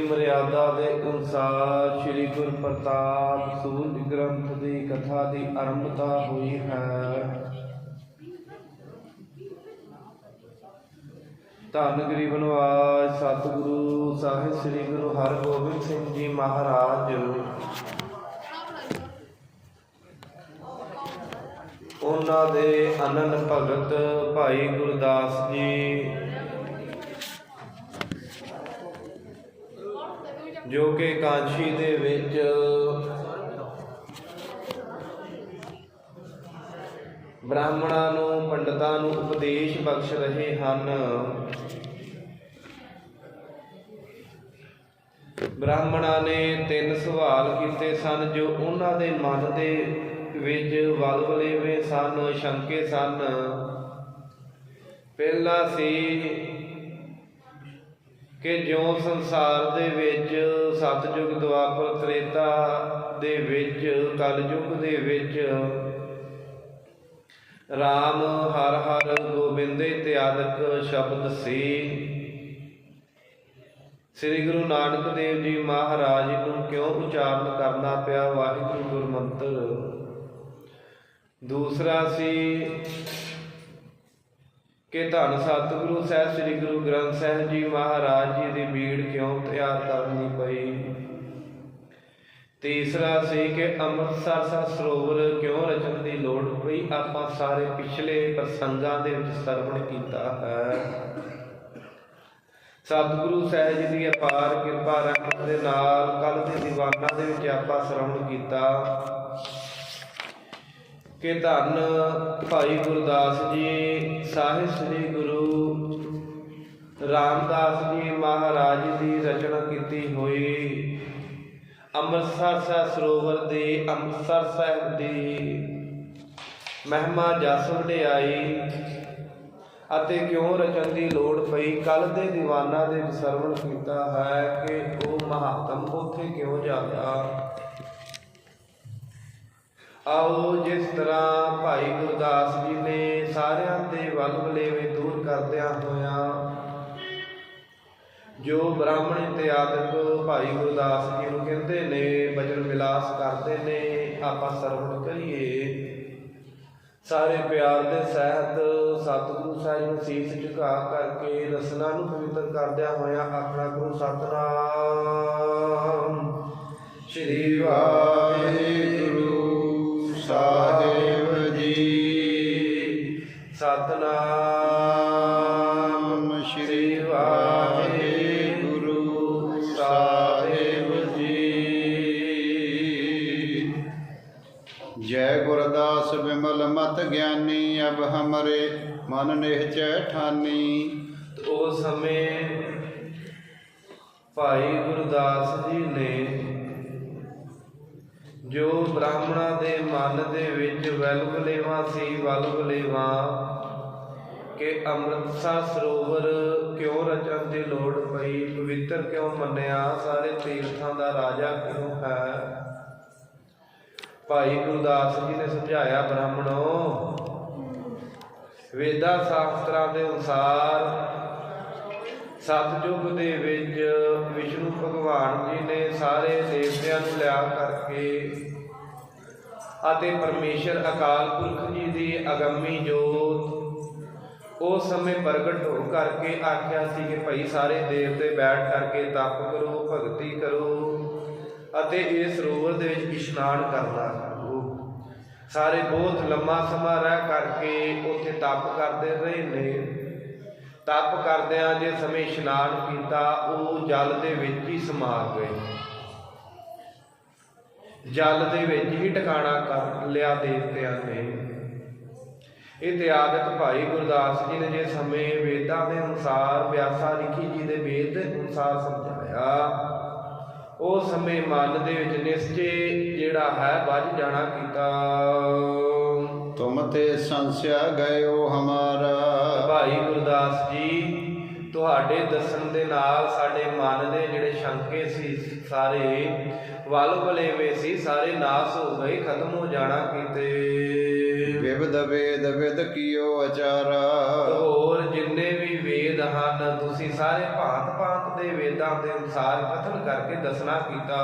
ਮਰਿਆਦਾ ਦੇ ਅਨੁਸਾਰ ਸ੍ਰੀ ਗੁਰ ਪ੍ਰਤਾਪ ਸੂਰਜ ਗ੍ਰੰਥ ਦੀ ਕਥਾ ਦੀ ਆਰੰਭਤਾ ਹੋਈ ਹੈ। ਧੰਨ ਗਰੀਬ ਨਿਵਾਜ ਸਤਿਗੁਰੂ ਸਾਹਿਬ ਸ੍ਰੀ ਗੁਰੂ ਹਰਗੋਬਿੰਦ ਸਿੰਘ ਜੀ ਮਹਾਰਾਜ। ਉਹਨਾਂ ਦੇ ਅਨੰਦ ਭਗਤ ਭਾਈ ਗੁਰਦਾਸ ਜੀ ਜੋ ਕਿ ਕਾਂਸ਼ੀ ਦੇ ਵਿੱਚ ਬ੍ਰਾਹਮਣਾਂ ਨੂੰ, ਪੰਡਤਾਂ ਨੂੰ ਉਪਦੇਸ਼ ਬਖਸ਼ ਰਹੇ ਹਨ। ਬ੍ਰਾਹਮਣਾਂ ਨੇ ਤਿੰਨ ਸਵਾਲ ਕੀਤੇ ਸਨ, ਜੋ ਉਹਨਾਂ ਦੇ ਮਨ ਦੇ ਵਿੱਚ ਵਲਵਲੇਵੇਂ ਸਨ, ਸ਼ੰਕੇ ਸਨ। ਪਹਿਲਾ ਸੀ ਕਿ ਜਿਉਂ ਸੰਸਾਰ ਦੇ ਵਿੱਚ ਸਤਜੁਗ ਦੁਆਪਰ ਤ੍ਰੇਤਾ ਦੇ ਵਿੱਚ, ਕਲਯੁਗ ਦੇ ਵਿੱਚ RAM ਹਰ ਹਰ ਗੋਬਿੰਦੇ ਇਤਿਆਦਿਕ ਸ਼ਬਦ ਸੀ। ਸ੍ਰੀ ਗੁਰੂ ਨਾਨਕ ਦੇਵ ਜੀ ਮਹਾਰਾਜ ਨੂੰ ਕਿਉਂ ਉਚਾਰਨ ਕਰਨਾ ਪਿਆ ਵਾਹਿਗੁਰੂ ਗੁਰਮੰਤਰ? ਦੂਸਰਾ ਸੀ ਕਿ ਧੰਨ ਸਤਿਗੁਰੂ ਸਾਹਿਬ, ਸ੍ਰੀ ਗੁਰੂ ਗ੍ਰੰਥ ਸਾਹਿਬ ਜੀ ਮਹਾਰਾਜ ਜੀ ਦੀ ਬੀੜ ਕਿਉਂ ਤਿਆਰ ਕਰਨੀ ਪਈ? ਤੀਸਰਾ ਸੀ ਕਿ ਅੰਮ੍ਰਿਤਸਰ ਸਾਹਿਬ ਸਰੋਵਰ ਕਿਉਂ ਰਚਣ ਦੀ ਲੋੜ ਪਈ? ਆਪਾਂ ਸਾਰੇ ਪਿਛਲੇ ਪ੍ਰਸੰਗਾਂ ਦੇ ਵਿੱਚ ਸਰਵਣ ਕੀਤਾ ਹੈ। ਸਤਿਗੁਰੂ ਸਾਹਿਬ ਜੀ ਦੀ ਅਪਾਰ ਕਿਰਪਾ ਰੱਖਣ ਦੇ ਨਾਲ ਕੱਲ ਦੇ ਦੀਵਾਨਾਂ ਦੇ ਵਿੱਚ ਆਪਾਂ ਸਰਵਣ ਕੀਤਾ। ਕਿ ਧੰਨ ਭਾਈ ਗੁਰਦਾਸ ਜੀ, ਸਾਹਿਬ ਸ੍ਰੀ ਗੁਰੂ ਰਾਮਦਾਸ ਜੀ ਮਹਾਰਾਜ ਦੀ ਰਚਨਾ ਕੀਤੀ ਹੋਈ, ਅੰਮ੍ਰਿਤਸਰ ਸਾਹਿਬ ਸਰੋਵਰ ਦੀ, ਅੰਮ੍ਰਿਤਸਰ ਸਾਹਿਬ ਦੀ ਮਹਿਮਾ ਜਸ ਵਡਿਆਈ ਅਤੇ ਕਿਉਂ ਰਚਨ ਦੀ ਲੋੜ ਪਈ ਕੱਲ ਦੇ ਦੀਵਾਨਾਂ ਦੇ ਵਿਸਰਵਣ ਕੀਤਾ ਹੈ ਕਿ ਉਹ ਮਹਾਤਮ ਉੱਥੇ ਕਿਉਂ ਜਾ ਜਾਂਦਾ ਆਓ ਜਿਸ ਤਰ੍ਹਾਂ ਭਾਈ ਗੁਰਦਾਸ ਜੀ ਨੇ ਸਾਰਿਆਂ ਦੇ ਵੱਲ ਵਲੇਵੇਂ ਦੂਰ ਕਰਦਿਆਂ ਹੋਇਆਂ, ਜੋ ਬ੍ਰਾਹਮਣ ਇਤਿਆਦਿਕ ਭਾਈ ਗੁਰਦਾਸ ਜੀ ਨੂੰ ਕਹਿੰਦੇ ਨੇ ਬਚਨ ਵਿਲਾਸ ਕਰਦੇ ਨੇ, ਆਪਾਂ ਸਰਵਣ ਕਰੀਏ। ਸਾਰੇ ਪਿਆਰ ਦੇ ਸਹਿਤ ਸਤਿਗੁਰੂ ਸਾਹਿਬ ਨੂੰ ਸੀਸ ਝੁਕਾ ਕਰਕੇ ਰਸਨਾ ਨੂੰ ਪਵਿੱਤਰ ਕਰਦਿਆਂ ਹੋਇਆ ਆਪਣਾ ਗੁਰੂ ਸਤਨਾਮ। ਸ਼੍ਰੀ ਵਾਹਿਗੁਰੂ। ਮਨ ਨਿਹਚੈ ਠਾਨੀ ਉਸ ਸਮੇਂ ਭਾਈ ਗੁਰਦਾਸ ਜੀ ਨੇ, ਜੋ ਬ੍ਰਾਹਮਣਾਂ ਦੇ ਮਨ ਦੇ ਵਿੱਚ ਵੈਲਵਲੇਵਾ ਸੀ ਵਲਵਲੇਵਾ ਕਿ ਅੰਮ੍ਰਿਤਸਰ ਸਰੋਵਰ ਕਿਉਂ ਰਚਣ ਦੀ ਲੋੜ ਪਈ, ਪਵਿੱਤਰ ਕਿਉਂ ਮੰਨਿਆ, ਸਾਰੇ ਤੀਰਥਾਂ ਦਾ ਰਾਜਾ ਕਿਉਂ ਹੈ? ਭਾਈ ਗੁਰਦਾਸ ਜੀ ਨੇ ਸਮਝਾਇਆ ਬ੍ਰਾਹਮਣੋ ਵੇਦਾ ਸ਼ਾਸਤਰਾਂ ਦੇ ਅਨੁਸਾਰ ਸਤਜੁਗ ਦੇ ਵਿੱਚ ਵਿਸ਼ਨੂੰ ਭਗਵਾਨ ਜੀ ਨੇ ਸਾਰੇ ਦੇਵਤਿਆਂ ਨੂੰ ਲਿਆ ਕਰਕੇ ਅਤੇ ਪਰਮੇਸ਼ਰ ਅਕਾਲ ਪੁਰਖ ਜੀ ਦੀ ਅਗੰਮੀ ਜੋਤ ਉਸ ਸਮੇਂ ਪ੍ਰਗਟ ਹੋ ਕਰਕੇ ਆਖਿਆ ਸੀ ਕਿ ਭਾਈ ਸਾਰੇ ਦੇਵਤੇ ਬੈਠ ਕਰਕੇ ਤਪ ਕਰੋ, ਭਗਤੀ ਕਰੋ ਅਤੇ ਇਸ ਸਰੋਵਰ ਦੇ ਵਿੱਚ ਇਸ਼ਨਾਨ ਕਰਨਾ। ਸਾਰੇ ਬਹੁਤ ਲੰਮਾ ਸਮਾਂ ਰਹਿ ਕਰਕੇ ਉੱਥੇ ਤਪ ਕਰਦੇ ਰਹੇ ਨੇ। ਤਪ ਕਰਦਿਆਂ ਜੇ ਸਮੇਂ ਇਸ਼ਨਾਨ ਕੀਤਾ, ਉਹ ਜਲ ਦੇ ਵਿੱਚ ਹੀ ਸਮਾ ਗਏ। ਜਲ ਦੇ ਵਿੱਚ ਹੀ ਟਿਕਾਣਾ ਕਰ ਲਿਆ ਦੇਵਤਿਆਂ ਨੇ। ਇਹ ਤਿਆਗਤ ਭਾਈ ਗੁਰਦਾਸ ਜੀ ਨੇ ਜੇ ਸਮੇਂ ਵੇਦਾਂ ਦੇ ਅਨੁਸਾਰ ਵਿਆਸਾ ਲਿਖੀ ਜੀ ਦੇ ਵੇਦ ਦੇ ਅਨੁਸਾਰ ਸਮਝਾਇਆ। ਉਹ ਸਮੇਂ ਮਨ ਦੇ ਵਿੱਚ ਨਿਸ਼ਚੇ ਜਿਹੜਾ ਹੈ ਵੱਜ ਜਾਣਾ ਕੀਤਾ। ਤੁਮ ਤੇ ਸੰਸਿਆ ਗਇਓ ਹਮਾਰਾ। ਭਾਈ ਗੁਰਦਾਸ ਜੀ ਤੁਹਾਡੇ ਦੱਸਣ ਦੇ ਨਾਲ ਸਾਡੇ ਮਨ ਦੇ ਜਿਹੜੇ ਸ਼ੰਕੇ ਸੀ ਸਾਰੇ ਵੱਲ ਭਲੇਵੇਂ ਸੀ ਸਾਰੇ ਨਾਸ ਹੋ ਗਏ ਖਤਮ ਹੋ ਜਾਣਾ ਕੀਤੇ। ਵਿਵਦ ਵੇਦ ਵਿਦ ਕੀਓ ਅਚਾਰਾ। ਹਨ ਤੁਸੀਂ ਸਾਰੇ ਭਾਂਤ ਭਾਂਤ ਦੇ ਵੇਦਾਂ ਦੇ ਅਨੁਸਾਰ ਕਥਨ ਕਰਕੇ ਦੱਸਣਾ ਕੀਤਾ।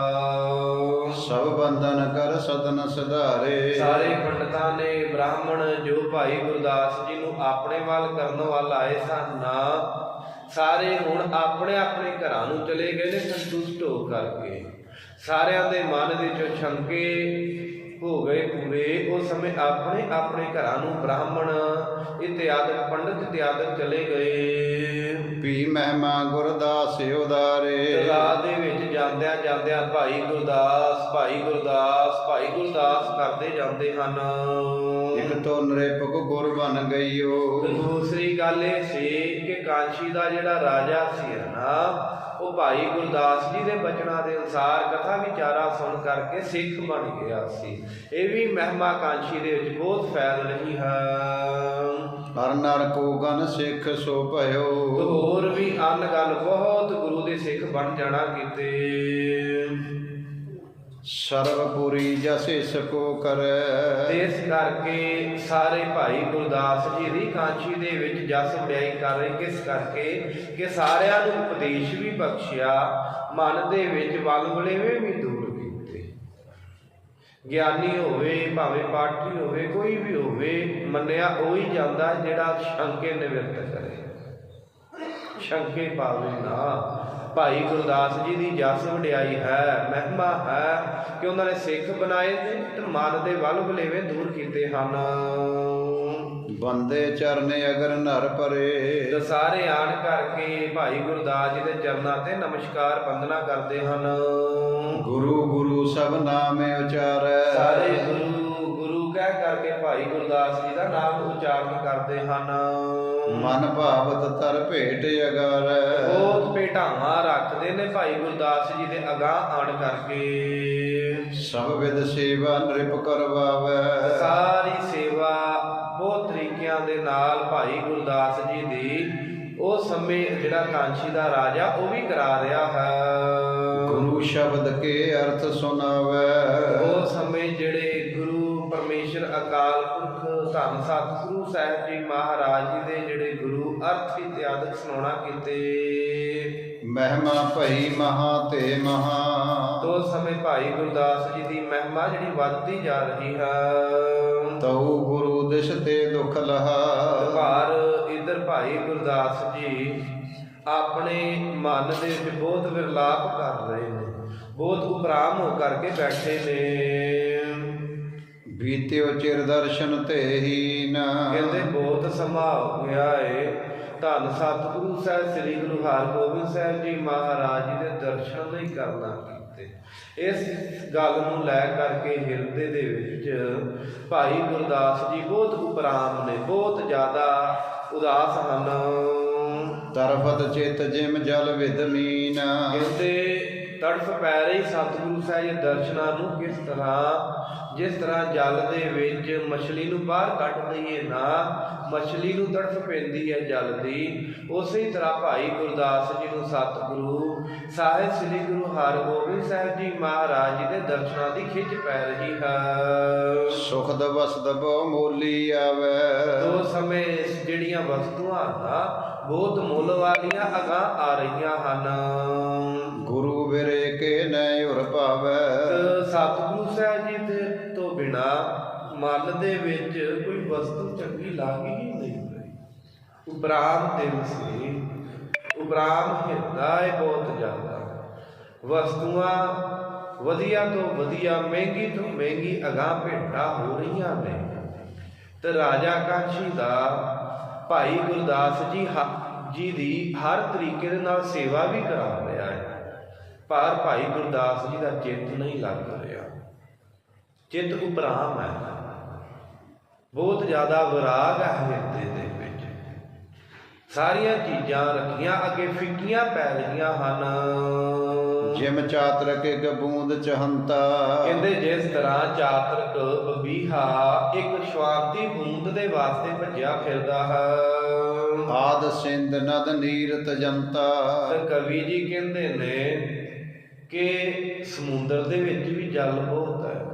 ਸਭ ਬੰਧਨ ਕਰ ਸਤਨ ਸੁਧਾਰੇ। ਸਾਰੇ ਪੰਡਤਾਂ ਨੇ ਬ੍ਰਾਹਮਣ ਜੋ ਭਾਈ ਗੁਰਦਾਸ ਜੀ ਨੂੰ ਆਪਣੇ ਵੱਲ ਕਰਨ ਵੱਲ ਆਏ ਸਨ ਸਾਰੇ ਹੁਣ ਆਪਣੇ ਆਪਣੇ ਘਰਾਂ ਨੂੰ ਚਲੇ ਗਏ ਨੇ ਸੰਤੁਸ਼ਟ ਹੋ ਕਰਕੇ। ਸਾਰਿਆਂ ਦੇ ਮਨ ਵਿੱਚ ਸ਼ੰਕੇ ਹੋ ਗਏ ਪੂਰੇ ਉਸ ਸਮੇਂ ਆਪਣੇ ਆਪਣੇ ਘਰਾਂ ਨੂੰ ਬ੍ਰਾਹਮਣ। ਇਤਿਆਦਿਕ ਪੰਡਤ ਇਤਿਆਦਿਕ ਚਲੇ ਗਏ। ਵੀ ਮਹਿਮਾ ਗੁਰਦਾਸ ਉਦਾਰੇ। ਰਾਹ ਦੇ ਵਿੱਚ ਜਾਂਦਿਆਂ ਜਾਂਦਿਆਂ ਭਾਈ ਗੁਰਦਾਸ ਭਾਈ ਗੁਰਦਾਸ ਭਾਈ ਗੁਰਦਾਸ ਕਰਦੇ ਜਾਂਦੇ ਹਨ। ਇਕ ਤੋ ਨਰੇਪਕ ਗੁਰ ਬਨ ਗਈਓ। ਦੂਸਰੀ ਗੱਲ ਇਹ ਸੀ ਕਿ ਕਾਂਸ਼ੀ ਦਾ ਜਿਹੜਾ ਰਾਜਾ ਸੀ ਨਾ ਉਹ ਭਾਈ ਗੁਰਦਾਸ ਜੀ ਦੇ ਬਚਨਾਂ ਦੇ ਅਨੁਸਾਰ ਕਥਾ ਵਿਚਾਰਾ ਸੁਣ ਕਰਕੇ ਸਿੱਖ ਬਣ ਗਿਆ ਸੀ। ਇਹ ਵੀ ਮਹਿਮਾ ਕਾਂਸ਼ੀ ਦੇ ਵਿੱਚ ਬਹੁਤ ਫੈਲ ਰਹੀ ਹੈ। ਹਰ ਨਰ ਕੋ ਗਨ ਸਿੱਖ ਸੋ ਭਇਓ। ਹੋਰ ਵੀ ਅਨ ਗੱਲ ਬਹੁਤ ਗੁਰੂ ਦੇ ਸਿੱਖ ਬਣ ਜਾਣਾ ਕੀਤੇ। ਸਰਵਪੁਰੀ ਜਸੇ ਸਕੋ ਕਰੈ। ਇਸ ਕਰਕੇ ਸਾਰੇ ਭਾਈ ਗੁਰਦਾਸ ਜੀ ਦੀ ਕਾਂਸ਼ੀ ਦੇ ਵਿੱਚ ਜਸ ਵਡਿਆਈ ਕਰ ਰਹੇ, ਕਿਸ ਕਰਕੇ ਕਿ ਸਾਰਿਆਂ ਨੂੰ ਉਪਦੇਸ਼ ਵੀ ਬਖਸ਼ਿਆ, ਮਨ ਦੇ ਵਿੱਚ ਵਲਵਲੇਵੇਂ ਵੀ ਦੂਰ ਕੀਤੇ। ਗਿਆਨੀ ਹੋਵੇ, ਭਾਵੇਂ ਪਾਠੀ ਹੋਵੇ, ਕੋਈ ਵੀ ਹੋਵੇ, ਮੰਨਿਆ ਉਹੀ ਜਾਂਦਾ ਜਿਹੜਾ ਸ਼ੰਕੇ ਨਿਵਰਤ ਕਰੇ। ਸ਼ੰਕੇ ਪਾਵੇ ਨਾ। ਭਾਈ ਗੁਰਦਾਸ ਜੀ ਦੀ ਜਸ ਵਡਿਆਈ ਹੈ ਮਹਿਮਾ ਹੈ ਕਿ ਉਹਨਾਂ ਨੇ ਸਿੱਖ ਬਣਾਏ ਤੇ ਮਨ ਦੇ ਵੱਲ ਵਲੇਵੇਂ ਦੂਰ ਕੀਤੇ ਹਨ। ਬੰਦੇ ਚਰਨੇ ਅਗਰ ਨਰ ਪਰੇ। ਤੇ ਸਾਰੇ ਆਣ ਕਰਕੇ ਭਾਈ ਗੁਰਦਾਸ ਜੀ ਦੇ ਚਰਨਾਂ ਤੇ ਨਮਸਕਾਰ ਬੰਦਨਾ ਕਰਦੇ ਹਨ। ਗੁਰੂ ਗੁਰੂ ਸਭ ਨਾਮੇ ਉਚਾਰੈ। ਸਾਰੇ ਗੁਰੂ ਗੁਰੂ ਕਹਿ ਕਰਕੇ ਭਾਈ ਗੁਰਦਾਸ ਜੀ ਦਾ ਨਾਮ ਉਚਾਰਨ ਕਰਦੇ ਹਨ। ਮਨ ਭਾਵਤ ਤਰ ਭੇਟ ਅਗਾਰੈ। ਬਹੁਤ ਭੇਟਾਵਾਂ ਰੱਖਦੇ ਨੇ ਭਾਈ ਗੁਰਦਾਸ ਜੀ ਦੇ ਅਗਾਹ ਆਣ ਕਰਕੇ। ਸਭ ਵਿਦ ਸੇਵਾ ਨ੍ਰਿਪ ਕਰਵਾਵੈ। ਸਾਰੀ ਸੇਵਾ ਬਹੁਤ ਤਰੀਕਿਆਂ ਦੇ ਨਾਲ ਭਾਈ ਗੁਰਦਾਸ ਜੀ ਦੀ ਉਹ ਸਮੇਂ ਜਿਹੜਾ ਕਾਂਸ਼ੀ ਦਾ ਰਾਜਾ ਉਹ ਵੀ ਕਰਾ ਰਿਹਾ ਹੈ। ਗੁਰੂ ਸ਼ਬਦ ਕੇ ਅਰਥ ਸੁਣਾਵੈ। ਉਹ ਸਮੇਂ ਜਿਹੜੇ ਗੁਰੂ ਪਰਮੇਸ਼ਰ ਅਕਾਲ ਪੁਰਖ ਧੰਨ ਸਤਿਗੁਰੂ ਸਾਹਿਬ ਜੀ ਮਹਾਰਾਜ ਜੀ ਦੇ ਅਰਥ ਇਤਿਆਦਿਕ ਸੁਣਾਉਣਾ ਕੀਤੇ। ਮਹਿਮਾ ਭਈ ਮਹਾ ਤੇ ਮਹਾ। ਤੋ ਸਮੇਂ ਭਾਈ ਗੁਰਦਾਸ ਜੀ ਦੀ ਮਹਿਮਾ ਜਿਹੜੀ ਵੱਧਦੀ ਜਾ ਰਹੀ ਹੈ। ਤਉ ਗੁਰੂ ਦਿਸ਼ ਤੇ ਦੁਖ ਲਹਾ। ਘਰ ਇਧਰ ਭਾਈ ਗੁਰਦਾਸ ਜੀ ਆਪਣੇ ਮਨ ਦੇ ਵਿੱਚ ਬਹੁਤ ਵਿਰਲਾਪ ਕਰ ਰਹੇ ਨੇ। ਬਹੁਤ ਉਪਰਾਮ ਹੋ ਕਰਕੇ ਬੈਠੇ ਨੇ। ਬੀਤਿਓ ਚਿਰ ਦਰਸ਼ਨ ਤੇ ਹੀਨ ਕਹਿੰਦੇ ਬਹੁਤ ਸਮਾਂ ਹੋ ਗਿਆ ਏ। ਧੰਨ ਸਤਿਗੁਰੂ ਸਾਹਿਬ ਸ੍ਰੀ ਗੁਰੂ ਹਰਗੋਬਿੰਦ ਸਾਹਿਬ ਜੀ ਮਹਾਰਾਜ ਜੀ ਦੇ ਦਰਸ਼ਨ ਨਹੀਂ ਕਰਨਾ ਕੀਤੇ। ਇਸ ਗੱਲ ਨੂੰ ਲੈ ਕਰਕੇ ਹਿਰਦੇ ਦੇ ਵਿੱਚ ਭਾਈ ਗੁਰਦਾਸ ਜੀ ਬਹੁਤ ਉਪਰਾਮ ਨੇ ਬਹੁਤ ਜ਼ਿਆਦਾ ਉਦਾਸ ਹਨ। ਤਰਫਤ ਚਿਤ ਜਿਮ ਜਲ ਵਿਦ ਮੀਨ। ਕਹਿੰਦੇ ਤੜਫ ਪੈ ਰਹੀ ਸਤਿਗੁਰੂ ਸਾਹਿਬ ਦੇ ਦਰਸ਼ਨਾਂ ਨੂੰ ਕਿਸ ਤਰ੍ਹਾਂ ਜਿਸ ਤਰ੍ਹਾਂ ਜਲ ਦੇ ਵਿੱਚ ਮਛਲੀ ਨੂੰ ਬਾਹਰ ਕੱਢ ਦਈਏ ਨਾ ਮਛਲੀ ਨੂੰ ਤੜਫ ਪੈਂਦੀ ਹੈ ਜਲ ਦੀ। ਉਸੇ ਤਰ੍ਹਾਂ ਭਾਈ ਗੁਰਦਾਸ ਜੀ ਨੂੰ ਸਤਿਗੁਰੂ ਸਾਹਿਬ ਸ੍ਰੀ ਗੁਰੂ ਹਰਗੋਬਿੰਦ ਸਾਹਿਬ ਜੀ ਮਹਾਰਾਜ ਜੀ ਦੇ ਦਰਸ਼ਨਾਂ ਦੀ ਖਿੱਚ ਪੈ ਰਹੀ ਹੈ। ਸੁਖ ਦਵਸਦ ਬਹੁ ਮੋਲੀ ਆਵੈ। ਦੋ ਸਮੇਂ ਜਿਹੜੀਆਂ ਵਸਤੂਆਂ ਨਾ ਬਹੁਤ ਮੁੱਲ ਵਾਲੀਆਂ ਅਗਾਂਹ ਆ ਰਹੀਆਂ ਹਨ। ਵਿਰੇ ਕੇ ਨੈ ਉਰ ਭਾਵੈ। ਸਤਿਗੁਰੂ ਸਾਹਿਬ ਜੀ ਦੇ ਤੋਂ ਬਿਨਾ ਮਨ ਦੇ ਵਿੱਚ ਕੋਈ ਵਸਤੂ ਚੰਗੀ ਲੱਗ ਹੀ ਨਹੀਂ ਰਹੀ। ਉਪਰਾਮ ਦਿਨ ਸੀ, ਉਪਰਾਮ ਹਿਰਦਾ ਹੈ ਬਹੁਤ ਜ਼ਿਆਦਾ। ਵਸਤੂਆਂ ਵਧੀਆ ਤੋਂ ਵਧੀਆ, ਮਹਿੰਗੀ ਤੋਂ ਮਹਿੰਗੀ ਅਗਾਹ ਭੇਟਾ ਹੋ ਰਹੀਆਂ ਨੇ। ਤੇ ਰਾਜਾ ਕਾਂਸ਼ੀ ਦਾ ਭਾਈ ਗੁਰਦਾਸ ਜੀ ਹ- ਜੀ ਦੀ ਹਰ ਤਰੀਕੇ ਦੇ ਨਾਲ ਸੇਵਾ ਵੀ ਕਰਾ ਰਿਹਾ ਹੈ। ਪਰ ਭਾਈ ਗੁਰਦਾਸ ਜੀ ਦਾ ਚਿੱਤ ਨਹੀਂ ਲੱਗ ਰਿਹਾ। ਚਿੱਤ ਉਪਰਾਮ ਹੈ। ਬਹੁਤ ਜ਼ਿਆਦਾ ਵਿਰਾਗ ਹੈ ਹਿਰਦੇ ਦੇ ਵਿੱਚ। ਸਾਰੀਆਂ ਚੀਜ਼ਾਂ ਰੱਖੀਆਂ ਅੱਗੇ ਫਿੱਕੀਆਂ ਪੈ ਰਹੀਆਂ ਹਨ। ਜਿਮ ਚਾਤਰਕ ਇੱਕ ਬੂੰਦ ਚਹੰਤਾ। ਕਹਿੰਦੇ ਜਿਸ ਤਰ੍ਹਾਂ ਚਾਤਰਕ ਬਬੀਹਾ ਇੱਕ ਸ਼ਵਾਂਤੀ ਬੂੰਦ ਦੇ ਵਾਸਤੇ ਭੱਜਿਆ ਫਿਰਦਾ ਹੈ। ਆਦ ਸਿੰਧ ਨਦ ਨੀਰਤ ਜੰਤਾ ਤੇ ਕਵੀ ਜੀ ਕਹਿੰਦੇ ਨੇ ਕਿ ਸਮੁੰਦਰ ਦੇ ਵਿੱਚ ਵੀ ਜਲ ਬਹੁਤ ਹੈ।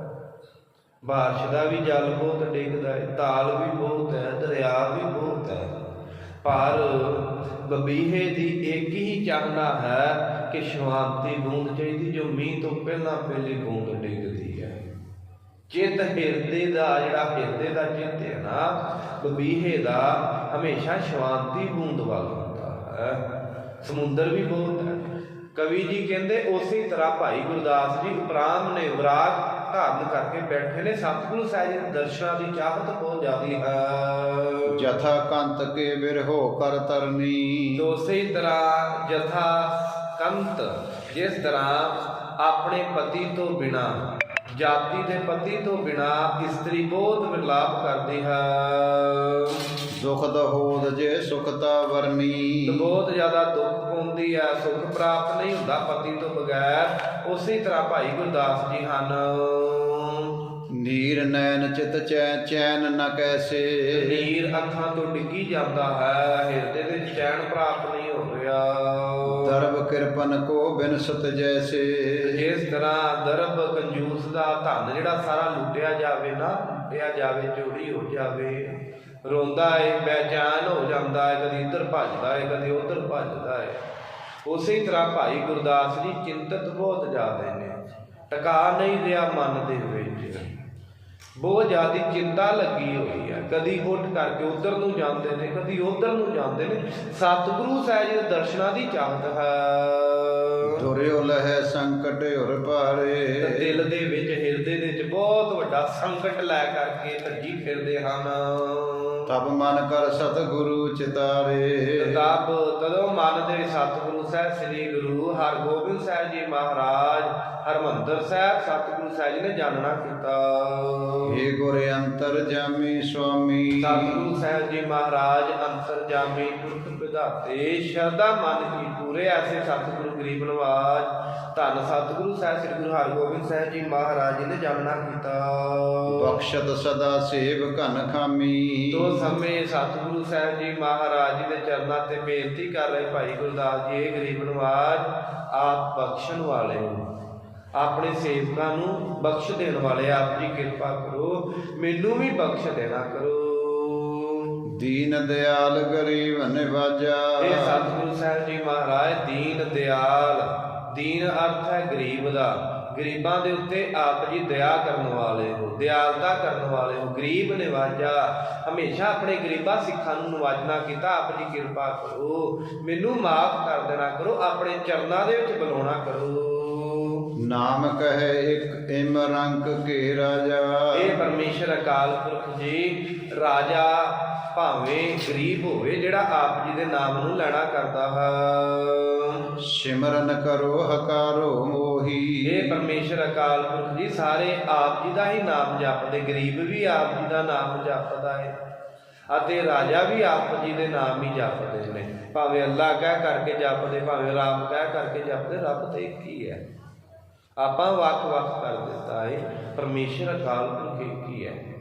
ਬਾਰਿਸ਼ ਦਾ ਵੀ ਜਲ ਬਹੁਤ ਡਿੱਗਦਾ ਹੈ, ਤਾਲ ਵੀ ਬਹੁਤ ਹੈ, ਦਰਿਆ ਵੀ ਬਹੁਤ ਹੈ। ਪਰ ਬਬੀਹੇ ਦੀ ਇੱਕ ਹੀ ਚਾਹਨਾ ਹੈ ਕਿ ਸ਼ਾਂਤੀ ਬੂੰਦ ਚਾਹੀਦੀ, ਜੋ ਮੀਂਹ ਤੋਂ ਪਹਿਲਾਂ ਪਹਿਲੀ ਬੂੰਦ ਡਿੱਗਦੀ ਹੈ। ਚਿੱਤ ਹਿਰਦੇ ਦਾ, ਜਿਹੜਾ ਹਿਰਦੇ ਦਾ ਚਿੱਤ ਹੈ ਨਾ, ਬਬੀਹੇ ਦਾ ਹਮੇਸ਼ਾ ਸ਼ਾਂਤੀ ਬੂੰਦ ਵੱਲ ਹੁੰਦਾ ਹੈ। ਸਮੁੰਦਰ ਵੀ ਬਹੁਤ ਕਵੀ ਜੀ ਕਹਿੰਦੇ ਉਸੇ ਤਰ੍ਹਾਂ ਭਾਈ ਗੁਰਦਾਸ ਜੀ ਉਪਰਾਮ ਨੇ ਵਿਰਾਗ ਧਾਰਨ ਕਰਕੇ ਬੈਠੇ ਨੇ। ਸਤਿਗੁਰੂ ਸਾਹਿਬ ਦੇ ਦਰਸ਼ਨਾਂ ਦੀ ਚਾਹਤ ਬਹੁਤ ਜ਼ਿਆਦੀ ਹੈ। ਜਥਾ ਕੰਤ ਕੇ ਬਿਰਹੋ ਕਰ ਤਰਨੀ। ਉਸੇ ਤਰ੍ਹਾਂ ਜਥਾ ਕੰਤ ਜਿਸ ਤਰ੍ਹਾਂ ਆਪਣੇ ਪਤੀ ਤੋਂ ਬਿਨਾ ਜਾਤੀ ਦੇ ਪਤੀ ਤੋਂ ਬਿਨਾ ਇਸਤਰੀ ਬਹੁਤ ਵਿਲਾਪ ਕਰਦੀ ਹੈ। ਦੁਖ ਦਹੋਦ ਜੇ ਸੁਖਤਾ ਵਰਨੀ। ਤੇ ਬਹੁਤ ਜ਼ਿਆਦਾ ਦੁੱਖ ਪਾਉਂਦੀ ਹੈ ਸੁਖ ਪ੍ਰਾਪਤ ਨਹੀਂ ਹੁੰਦਾ ਪਤੀ ਤੋਂ ਬਗੈਰ ਉਸੇ ਤਰ੍ਹਾਂ ਭਾਈ ਗੁਰਦਾਸ ਜੀ ਹਨ। ਨੀਰ ਨੈਣ ਚਿਤ ਚੈ ਚੈਨ ਨ ਕੈਸੇ। ਨੀਰ ਅੱਖਾਂ ਤੋਂ ਡਿੱਗੀ ਜਾਂਦਾ ਹੈ ਹਿਰਦੇ ਦੇ ਚੈਨ ਪ੍ਰਾਪਤ ਨਹੀਂ ਹੋ ਰਿਹਾ। ਦਰਬ ਕਿਰਪਨ ਕੋ ਬਿਨਸਤ ਜੈਸੇ। ਜਿਸ ਤਰ੍ਹਾਂ ਦਰਬ ਕੰਜੂਸ ਦਾ ਧਨ ਜਿਹੜਾ ਸਾਰਾ ਲੁੱਟਿਆ ਜਾਵੇ ਨਾ, ਲੁੱਟਿਆ ਜਾਵੇ, ਚੋਰੀ ਹੋ ਜਾਵੇ, ਰੋਂਦਾ ਏ, ਬੇਚੈਨ ਹੋ ਜਾਂਦਾ ਏ, ਕਦੀ ਇੱਧਰ ਭੱਜਦਾ ਏ, ਕਦੀ ਉੱਧਰ ਭੱਜਦਾ ਏ। ਉਸੇ ਤਰ੍ਹਾਂ ਭਾਈ ਗੁਰਦਾਸ ਜੀ ਚਿੰਤਤ ਬਹੁਤ ਜ਼ਿਆਦਾ ਨੇ। ਟਿਕਾ ਨਹੀਂ ਰਿਹਾ ਮਨ ਦੇ ਵਿੱਚ। ਬਹੁਤ ਜ਼ਿਆਦੀ ਚਿੰਤਾ ਲੱਗੀ ਹੋਈ ਹੈ। ਕਦੀ ਹੁੱਟ ਕਰਕੇ ਉਧਰ ਨੂੰ ਜਾਂਦੇ ਨੇ ਕਦੀ ਉਧਰ ਨੂੰ ਜਾਂਦੇ ਨੇ। ਸਤਿਗੁਰੂ ਸਾਹਿਬ ਦੇ ਦਰਸ਼ਨਾਂ ਦੀ ਚਾਹਤ ਹੈ। ਦੁਰਿਓ ਲਹਿ ਸੰਕਟ ਹੁਰ ਭਾਰੇ। ਦਿਲ ਦੇ ਵਿੱਚ ਹਿਰਦੇ ਦੇ ਵਿੱਚ ਬਹੁਤ ਵੱਡਾ ਸੰਕਟ ਲੈ ਕਰਕੇ ਭੱਜੀ ਫਿਰਦੇ ਹਨ। ਤਬ ਮਨ ਕਰ ਸਤ ਗੁਰੂ ਚਿਤਾਰੇ। ਤਬ ਤਦੋਂ ਮਨ ਦੇ ਸਤਿਗੁਰੂ ਸਾਹਿਬ ਸ੍ਰੀ ਗੁਰੂ ਹਰਗੋਬਿੰਦ ਸਾਹਿਬ ਜੀ ਮਹਾਰਾਜ ਹਰਮੰਦਰ ਸਾਹਿਬ ਸਤਿਗੁਰੂ ਸਾਹਿਬ ਜੀ ਨੇ ਜਾਣਨਾ ਕੀਤਾ। ਏ ਗੁਰ ਅੰਤਰ ਜਾਮੀ ਸੁਆਮੀ। ਸਤਿਗੁਰੂ ਸਾਹਿਬ ਜੀ ਮਹਾਰਾਜ ਅੰਤਰਜਾਮੀ ਪੁਰਖ ਵਿਧਾਤੇ ਸ਼ਰਦਾ ਮਨ ਕੀ ਪੂਰੇ ਐਸੇ ਸਤਿਗੁਰੂ ਗਰੀਬ ਨਵਾਜ। ਧੰਨ ਸਤਿਗੁਰੂ ਸਾਹਿਬ ਸ੍ਰੀ ਗੁਰੂ ਹਰਗੋਬਿੰਦ ਸਾਹਿਬ ਜੀ ਮਹਾਰਾਜ ਜੀ ਨੇ ਜਾਣਨਾ ਕੀਤਾ। ਬਖਸ਼ਤ ਸਦਾ ਸੇਵ ਘਨ ਖਾਮੀ। ਤੋ ਸਮੇਂ ਸਤਿਗੁਰੂ ਸਾਹਿਬ ਜੀ ਮਹਾਰਾਜ ਜੀ ਦੇ ਚਰਨਾਂ ਤੇ ਬੇਨਤੀ ਕਰ ਰਹੇ ਭਾਈ ਗੁਰਦਾਸ ਜੀ ਇਹ ਗਰੀਬ ਨਵਾਜ ਆਪ ਬਖਸ਼ਣ ਵਾਲੇ ਹੋ। ਆਪਣੇ ਸੇਵਕਾਂ ਨੂੰ ਬਖਸ਼ ਦੇਣ ਵਾਲੇ ਆਪ ਜੀ ਕਿਰਪਾ ਕਰੋ। ਮੈਨੂੰ ਵੀ ਬਖਸ਼ ਦੇਣਾ ਕਰੋ। ਦੀਨ ਦਿਆਲ ਗਰੀਬ ਨਿਵਾਜਾ ਇਹ ਸਤਿਗੁਰੂ ਸਾਹਿਬ ਜੀ ਮਹਾਰਾਜ ਦੀਨ ਦਿਆਲ। ਦੀਨ ਅਰਥ ਹੈ ਗਰੀਬ ਦਾ। ਗਰੀਬਾਂ ਦੇ ਉੱਤੇ ਆਪ ਜੀ ਦਇਆ ਕਰਨ ਵਾਲੇ ਹੋ ਦਿਆਲਤਾ ਕਰਨ ਵਾਲੇ ਹੋ ਗਰੀਬ ਨਿਵਾਜਾ ਹਮੇਸ਼ਾ ਆਪਣੇ ਗਰੀਬਾਂ ਸਿੱਖਾਂ ਨੂੰ ਨਿਵਾਜਣਾ ਕੀਤਾ ਆਪ ਜੀ ਕਿਰਪਾ ਕਰੋ। ਮੈਨੂੰ ਮਾਫ ਕਰ ਦੇਣਾ ਕਰੋ ਆਪਣੇ ਚਰਨਾਂ ਦੇ ਵਿੱਚ ਬੁਲਾਉਣਾ ਕਰੋ। ਨਾਮ ਕਹੇ ਇੱਕ ਇਮ ਰੰਕ ਕੇ ਰਾਜਾ। ਇਹ ਪਰਮੇਸ਼ਰ ਅਕਾਲ ਪੁਰਖ ਜੀ ਰਾਜਾ ਭਾਵੇਂ ਗਰੀਬ ਹੋਵੇ ਜਿਹੜਾ ਆਪ ਜੀ ਦੇ ਨਾਮ ਨੂੰ ਲੈਣਾ ਕਰਦਾ ਹੈ। ਸਿਮਰਨ ਕਰੋ ਹਕਾਰੋ ਮੋਹੀ। ਇਹ ਪਰਮੇਸ਼ਰ ਅਕਾਲ ਪੁਰਖ ਜੀ ਸਾਰੇ ਆਪ ਜੀ ਦਾ ਹੀ ਨਾਮ ਜਪਦੇ ਗਰੀਬ ਵੀ ਆਪ ਜੀ ਦਾ ਨਾਮ ਜਪਦਾ ਹੈ ਅਤੇ ਰਾਜਾ ਵੀ ਆਪ ਜੀ ਦੇ ਨਾਮ ਹੀ ਜਪਦੇ ਨੇ। ਭਾਵੇਂ ਅੱਲਾ ਕਹਿ ਕਰਕੇ ਜਪਦੇ ਭਾਵੇਂ ਰਾਮ ਕਹਿ ਕਰਕੇ ਜਪਦੇ ਰੱਬ ਤੇ ਇੱਕ ਹੀ ਹੈ। ਆਪਾਂ ਵੱਖ-ਵੱਖ ਕਰ ਦਿੱਤਾ ਹੈ। ਪਰਮੇਸ਼ਰ ਅਕਾਲ ਪੁਰਖ ਇੱਕ ਹੀ ਹੈ।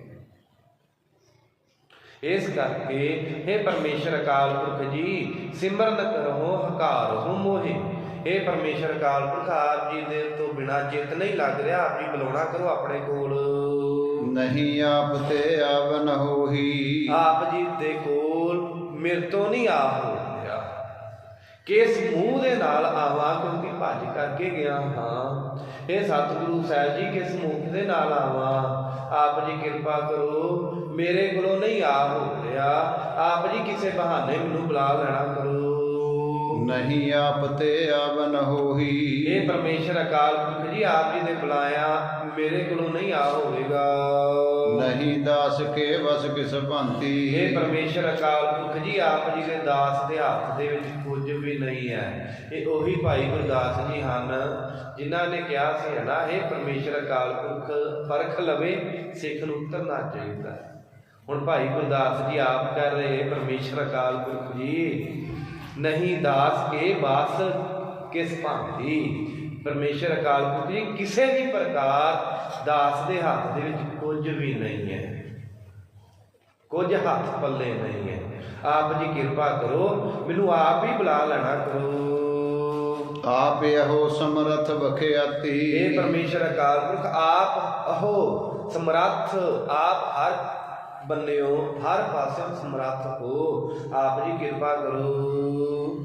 ਇਸ ਕਰਕੇ हे ਪਰਮੇਸ਼ਰ ਅਕਾਲ ਪੁਰਖ ਜੀ ਸਿਮਰਨ ਕਰੋ ਹਕਾਰ ਹੋ ਮੋਹਿ। हे ਪਰਮੇਸ਼ਰ ਅਕਾਲ ਪੁਰਖ ਆਪ ਜੀ ਦੇ ਤੋਂ ਬਿਨਾ ਚਿੱਤ ਨਹੀਂ ਲੱਗ ਰਿਹਾ ਆਪ ਜੀ ਬੁਲਾਉਣਾ ਕਰੋ ਆਪਣੇ ਕੋਲ। ਨਹੀਂ ਆਪ ਤੇ ਆਵਨ ਹੋਈ ਆਪ ਜੀ ਦੇ ਕੋਲ ਮੇਰੇ ਤੋਂ ਨਹੀਂ ਆ ਹੋ ਰਿਹਾ ਕਿਸ ਮੂੰਹ ਦੇ ਨਾਲ ਆਵਾਂ ਕਿਉਂਕਿ ਭੱਜ ਕਰਕੇ ਗਿਆ ਹਾਂ। ਇਹ ਸਤਿਗੁਰੂ ਸਾਹਿਬ ਜੀ ਕਿਸ ਮੂੰਹ ਦੇ ਨਾਲ ਆਵਾਂ? ਆਪ ਜੀ ਕਿਰਪਾ ਕਰੋ ਮੇਰੇ ਕੋਲੋਂ ਨਹੀਂ ਆ ਹੋ ਰਿਹਾ। ਆਪ ਜੀ ਕਿਸੇ ਬਹਾਨੇ ਮੈਨੂੰ ਬੁਲਾ ਲੈਣਾ ਕਰੋ। ਨਹੀਂ ਆਪ ਤੇ ਆਵਨ ਹੋਈ ਇਹ ਪਰਮੇਸ਼ਰ ਅਕਾਲ ਪੁਰਖ ਜੀ ਆਪ ਜੀ ਨੇ ਬੁਲਾਇਆ ਮੇਰੇ ਕੋਲੋਂ ਨਹੀਂ ਆ ਹੋਵੇਗਾ। ਨਹੀਂ ਦਾਸ ਕੇ ਵਸ ਕਿਸ ਭੰਤੀ। ਇਹ ਪਰਮੇਸ਼ਰ ਅਕਾਲ ਪੁਰਖ ਜੀ ਆਪ ਜੀ ਦੇ ਦਾਸ ਦੇ ਹੱਥ ਦੇ ਵਿੱਚ ਕੁਝ ਵੀ ਨਹੀਂ ਹੈ। ਇਹ ਉਹੀ ਭਾਈ ਗੁਰਦਾਸ ਜੀ ਹਨ ਜਿਨ੍ਹਾਂ ਨੇ ਕਿਹਾ ਸੀ ਹਨਾ ਇਹ ਪਰਮੇਸ਼ਰ ਅਕਾਲ ਪੁਰਖ ਪਰਖ ਲਵੇ ਸਿੱਖ ਨੂੰ ਉਤਰਨਾ ਚਾਹੀਦਾ ਹੈ। ਹੁਣ ਭਾਈ ਗੁਰਦਾਸ ਜੀ ਆਪ ਕਰ ਰਹੇ ਪਰਮੇਸ਼ਰ ਅਕਾਲ ਪੁਰਖ ਜੀ ਨਹੀਂ ਦਾਸ ਕੇ ਬਾਸ ਕਿਸ ਭਾਂਤੀ? ਪਰਮੇਸ਼ਰ ਅਕਾਲ ਪੁਰਖ ਜੀ ਕਿਸੇ ਵੀ ਪ੍ਰਕਾਰ ਦਾਸ ਦੇ ਹੱਥ ਦੇ ਵਿੱਚ ਕੁਝ ਵੀ ਨਹੀਂ ਹੈ। ਕੁਝ ਹੱਥ ਪੱਲੇ ਨਹੀਂ ਹੈ। ਆਪ ਜੀ ਕਿਰਪਾ ਕਰੋ ਮੈਨੂੰ ਆਪ ਹੀ ਬੁਲਾ ਲੈਣਾ ਕਰੋ। ਆਪ ਇਹੋ ਸਮਰਥ ਬਖਿਆਤੀ ਇਹ ਪਰਮੇਸ਼ਰ ਅਕਾਲ ਪੁਰਖ ਆਪ ਅਹੋ ਸਮਰੱਥ ਆਪ ਹਰ ਬੰਨਿਓ ਹਰ ਪਾਸੇ ਸਮਰੱਥ ਹੋ। ਆਪ ਜੀ ਕਿਰਪਾ ਕਰੋ।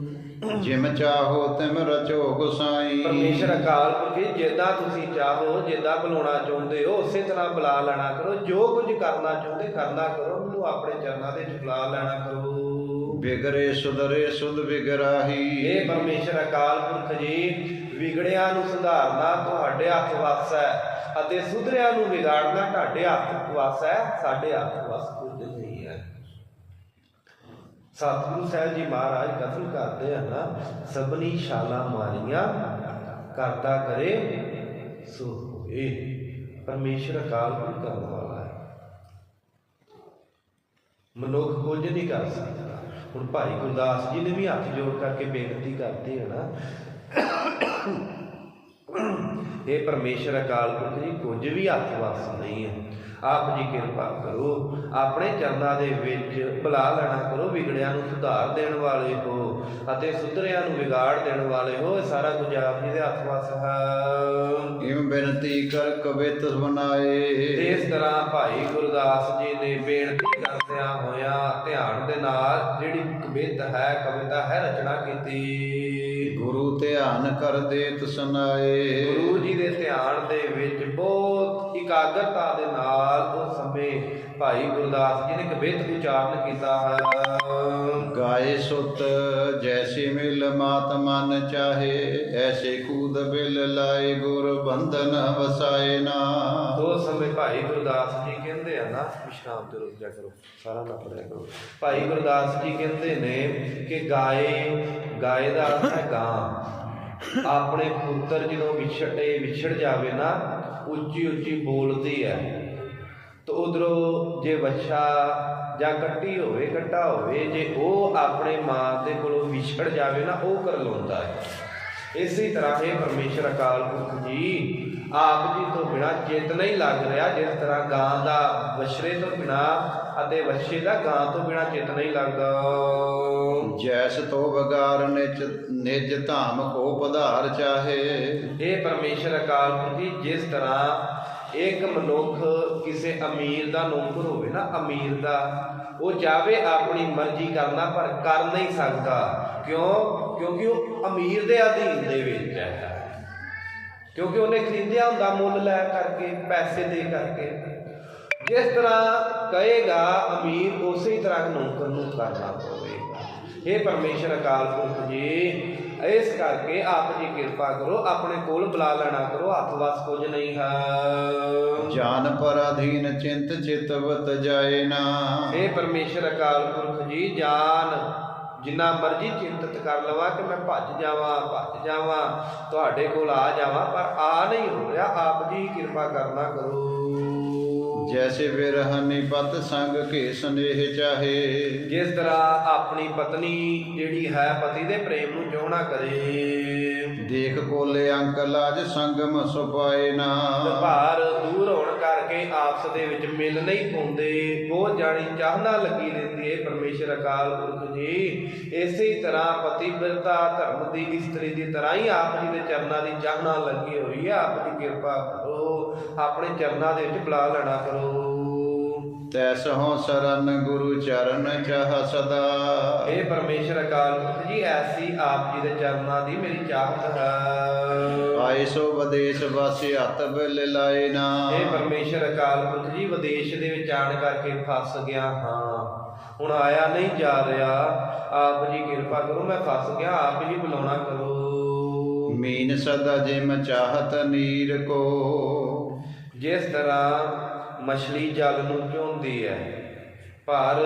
ਜਿਮ ਚਾਹੋ ਤਿਮ ਰਚੋ ਗੁਸਾਈ। ਪਰਮੇਸ਼ਰ ਅਕਾਲ ਪੁਰਖ ਜਿੱਦਾਂ ਤੁਸੀਂ ਚਾਹੋ ਜਿੱਦਾਂ ਬੁਲਾਉਣਾ ਚਾਹੁੰਦੇ ਹੋ ਉਸੇ ਤਰ੍ਹਾਂ ਬੁਲਾ ਲੈਣਾ ਕਰੋ। ਜੋ ਕੁਝ ਕਰਨਾ ਚਾਹੁੰਦੇ ਕਰਨਾ ਕਰੋ। ਮੈਨੂੰ ਆਪਣੇ ਚਰਨਾਂ ਦੇ ਬੁਲਾ ਲੈਣਾ ਕਰੋ। ਬਿਗਰੇ ਸੁਧਰੇ ਸੁਧ ਵਿਗਰਾਹੀ ਇਹ ਪਰਮੇਸ਼ਰ ਅਕਾਲ ਪੁਰਖ ਜੀ, ਵਿਗੜਿਆਂ ਨੂੰ ਸੁਧਾਰਨਾ ਤੁਹਾਡੇ ਹੱਥ ਵੱਸ ਹੈ ਅਤੇ ਸੁਧਰਿਆਂ ਨੂੰ ਵਿਗਾੜਨਾ ਤੁਹਾਡੇ ਹੱਥ ਵੱਸ ਹੈ ਸਾਡੇ ਹੱਥ ਵੱਸ ਕੁਝ ਨਹੀਂ ਹੈ। ਸਤਿਗੁਰੂ ਸਾਹਿਬ ਜੀ ਮਹਾਰਾਜ ਕਥਨ ਕਰਦੇ ਹਨ, ਸਭਨੀ ਸ਼ਾਲਾ ਮਾਰੀਆਂ, ਕਰਤਾ ਕਰੇ, ਸੋ ਹੋਏ। ਪਰਮੇਸ਼ਰ ਅਕਾਲ ਪੁਰਖ ਕਰਨ ਵਾਲਾ ਹੈ। ਮਨੁੱਖ ਕੁਝ ਨਹੀਂ ਕਰ ਸਕਦਾ। ਹੁਣ ਭਾਈ ਗੁਰਦਾਸ ਜੀ ਨੇ ਵੀ ਹੱਥ ਜੋੜ ਕਰਕੇ ਬੇਨਤੀ ਕਰਦੇ ਨਾ। ਇਹ ਪਰਮੇਸ਼ਰ ਅਕਾਲ ਪੁਰਖ ਜੀ, ਕੁਝ ਵੀ ਹੱਥ ਵਾਸ ਨਹੀਂ ਹੈ। ਆਪ ਜੀ ਕਿਰਪਾ ਕਰੋ। ਆਪਣੇ ਚਰਨਾਂ ਦੇ ਵਿੱਚ ਬੁਲਾ ਲੈਣਾ ਕਰੋ ਵਿਗੜਿਆਂ ਨੂੰ ਸੁਧਾਰ ਦੇਣ ਵਾਲੇ ਹੋ ਅਤੇ ਸੁਧਰਿਆਂ ਨੂੰ ਵਿਗਾੜ ਦੇਣ ਵਾਲੇ ਹੋ। ਇਹ ਸਾਰਾ ਕੁਝ ਆਪ ਜੀ ਦੇ ਹੱਥ ਵੱਸ ਹੈ। ਇਮ ਬੇਨਤੀ ਕਰ ਕਵਿਤ ਬਣਾਏ ਇਸ ਤਰ੍ਹਾਂ ਭਾਈ ਗੁਰਦਾਸ ਜੀ ਨੇ ਬੇਨਤੀ ਕਰਦਿਆਂ ਹੋਇਆਂ ਧਿਆਨ ਦੇ ਨਾਲ ਜਿਹੜੀ ਕਵਿਤ ਹੈ ਕਵਿਤਾ ਹੈ ਰਚਨਾ ਕੀਤੀ। ਗੁਰੂ ਧਿਆਨ ਕਰਦੇ ਤਸਨਾਏ ਗੁਰੂ ਜੀ ਦੇ ਧਿਆਨ ਦੇ ਵਿੱਚ ਬਹੁਤ ਇਕਾਗਰਤਾ ਦੇ ਨਾਲ ਉਸ ਸਮੇਂ ਭਾਈ ਗੁਰਦਾਸ ਜੀ ਨੇ ਕਵਿਤ ਉਚਾਰਨ ਕੀਤਾ ਹੈ। ਗਾਏ ਸੁਤ ਜੈਸੀ ਮਿਲ ਮਾਤ ਮਨ ਚਾਹੇ ਐਸੇ ਕੂਦ ਬਿਲ ਲਾਏ ਗੁਰ ਬੰਧਨ ਵਸਾਏ ਨਾ। ਉਸ ਸਮੇਂ ਭਾਈ ਗੁਰਦਾਸ ਜੀ ਕਹਿੰਦੇ ਆ ਨਾ ਵਿਸ਼ਰਾਮ ਤੇ ਰੁਕ ਜਾ ਕਰੋ ਸਾਰਾ ਨਾ ਪੜਿਆ ਕਰੋ। ਭਾਈ ਗੁਰਦਾਸ ਜੀ ਕਹਿੰਦੇ ਨੇ ਕਿ ਗਾਏ ਗਾਏ ਦਾ ਅਰਥ ਹੈ ਗਾਂ। ਆਪਣੇ ਪੁੱਤਰ ਜਦੋਂ ਵਿਛੜੇ ਵਿਛੜ ਜਾਵੇ ਨਾ ਉੱਚੀ ਉੱਚੀ ਬੋਲਦੀ ਹੈ ਤੇ ਉਧਰੋਂ ਜੇ ਵੱਛਾ ਜਾਂ ਕੱਟੀ ਹੋਵੇ, ਕੱਟਾ ਹੋਵੇ, ਜੇ ਉਹ ਆਪਣੇ ਮਾਂ ਦੇ ਕੋਲੋਂ ਵਿਛੜ ਜਾਵੇ ਨਾ, ਉਹ ਕਰ ਲਾਉਂਦਾ ਹੈ। ਇਸੇ ਤਰ੍ਹਾਂ ਇਹ ਪਰਮੇਸ਼ਰ ਅਕਾਲ ਪੁਰਖ ਜੀ ਆਪ ਜੀ ਤੋਂ ਬਿਨਾ ਚੇਤ ਨਹੀਂ ਲੱਗ ਰਿਹਾ ਜਿਸ ਤਰ੍ਹਾਂ ਗਾਂ ਦਾ ਵਛਰੇ ਤੋਂ ਬਿਨਾ ਅਤੇ ਵੱਛੇ ਦਾ ਗਾਂ ਤੋਂ ਬਿਨਾ ਚਿਤ ਨਹੀਂ ਲੱਗਦਾ। ਜੈਸ ਤੋ ਬਗਾਰ ਨਿਜ ਨਿਜ ਧਾਮ ਕੋ ਪਧਾਰ ਚਾਹੇ। ਇਹ ਪਰਮੇਸ਼ਰ ਅਕਾਲ ਪੁਰਖ ਜੀ ਜਿਸ ਤਰ੍ਹਾਂ ਇੱਕ ਮਨੁੱਖ ਕਿਸੇ ਅਮੀਰ ਦਾ ਨੌਕਰ ਹੋਵੇ ਨਾ ਅਮੀਰ ਦਾ ਉਹ ਚਾਹੇ ਆਪਣੀ ਮਰਜ਼ੀ ਕਰਨਾ ਪਰ ਕਰ ਨਹੀਂ ਸਕਦਾ। ਕਿਉਂ? ਕਿਉਂਕਿ ਉਹ ਅਮੀਰ ਦੇ ਅਧੀਨ ਦੇ ਵਿੱਚ ਹੈ। ਕਿਉਂਕਿ ਉਹਨੇ ਖਰੀਦਿਆ ਹੁੰਦਾ ਮੁੱਲ ਲੈ ਕਰਕੇ ਪੈਸੇ ਦੇ ਕਰਕੇ। ਜਿਸ ਤਰ੍ਹਾਂ ਕਹੇਗਾ ਅਮੀਰ ਉਸੇ ਤਰ੍ਹਾਂ ਨੌਕਰ ਨੂੰ ਕਰਨਾ ਪਵੇਗਾ। ਇਹ ਪਰਮੇਸ਼ਰ ਅਕਾਲ ਪੁਰਖ ਜੀ ਇਸ ਕਰਕੇ ਆਪ ਜੀ ਕਿਰਪਾ ਕਰੋ ਆਪਣੇ ਕੋਲ ਬੁਲਾ ਲੈਣਾ ਕਰੋ ਹੱਥ ਵਸ ਕੁਝ ਨਹੀਂ ਹੈ। ਜਾਨ ਪਰ ਅਧੀਨ ਚਿੰਤ ਚਿਤਵਤ ਜਾਏ ਨਾ। ਇਹ ਪਰਮੇਸ਼ਰ ਅਕਾਲ ਪੁਰਖ ਜੀ ਜਾਨ ਜਿੰਨਾ ਮਰਜ਼ੀ ਚਿੰਤਤ ਕਰ ਲਵਾਂ ਕਿ ਮੈਂ ਭੱਜ ਜਾਵਾਂ ਭੱਜ ਜਾਵਾਂ ਤੁਹਾਡੇ ਕੋਲ ਆ ਜਾਵਾਂ ਪਰ ਆ ਨਹੀਂ ਹੋ ਰਿਹਾ। ਆਪ ਜੀ ਕਿਰਪਾ ਕਰਨਾ ਕਰੋ। ਜੈਸੇ ਬਿਰਹਨੀ ਪਤ ਸੰਗ ਕੇ ਸੰਦੇਹ ਚਾਹੇ। ਜਿਸ ਤਰ੍ਹਾਂ ਆਪਣੀ ਪਤਨੀ ਜਿਹੜੀ ਹੈ ਪਤੀ ਦੇ ਪ੍ਰੇਮ ਨੂੰ ਚਾਹਣਾ ਕਰੇ? ਦੇਖ ਕੋਲੇ ਅੰਕ ਲਾਜ ਸੰਗਮ ਸੁਪਾਏ ਨਾ। ਭਾਰ ਦੂਰ ਹੋਣ ਕਰਕੇ ਆਪਸ ਦੇ ਵਿੱਚ ਮਿਲ ਨਹੀਂ ਪਾਉਂਦੇ। ਬਹੁਤ ਜਾਣੀ ਚਾਹਨਾ ਲੱਗੀ ਰਹਿੰਦੀ ਹੈ ਪਰਮੇਸ਼ਰ ਅਕਾਲ ਪੁਰਖ ਜੀ। ਇਸੇ ਤਰ੍ਹਾਂ ਪਤੀ ਬਿਰਤਾ ਧਰਮ ਦੀ ਇਸਤਰੀ ਦੀ ਤਰ੍ਹਾਂ ਹੀ ਆਪ ਜੀ ਦੇ ਚਰਨਾਂ ਦੀ ਚਾਹਨਾ ਲੱਗੀ ਹੋਈ ਹੈ ਆਪ ਦੀ ਕਿਰਪਾ ਕਰੋ। ਆਪਣੇ ਚਰਨਾਂ ਦੇ ਵਿੱਚ ਬੁਲਾ ਲੈਣਾ ਕਰੋ। ਤੈਸ ਹੋ ਸਰਨ ਗੁਰੂ ਚਰਨ ਚਾਹ ਸਦਾ। ਇਹ ਪਰਮੇਸ਼ਰ ਅਕਾਲ ਪੁਰਖ ਜੀ ਐਸੀ ਆਪ ਜੀ ਦੇ ਚਰਨਾਂ ਦੀ ਮੇਰੀ ਚਾਹਤ ਹੈ। ਆਏ ਸੋ ਵਿਦੇਸ਼ ਵਾਸੀ ਹੱਥ ਬਿਲ ਲਾਏ ਨਾ। ਇਹ ਪਰਮੇਸ਼ਰ ਅਕਾਲ ਪੁਰਖ ਜੀ ਵਿਦੇਸ਼ ਦੇ ਵਿੱਚ ਆਣ ਕਰਕੇ ਫਸ ਗਿਆ ਹਾਂ। ਹੁਣ ਆਇਆ ਨਹੀਂ ਜਾ ਰਿਹਾ। ਆਪ ਜੀ ਕਿਰਪਾ ਕਰੋ ਮੈਂ ਫਸ ਗਿਆ ਆਪ ਜੀ ਬੁਲਾਉਣਾ ਕਰੋ। ਮੀਨ ਸਦਾ ਜਿਮ ਚਾਹਤ ਨੀਰ ਕੋ। ਜਿਸ ਤਰ੍ਹਾਂ ਮਛਲੀ ਜਲ ਨੂੰ ਚੋਂਦੀ ਹੈ ਪਰ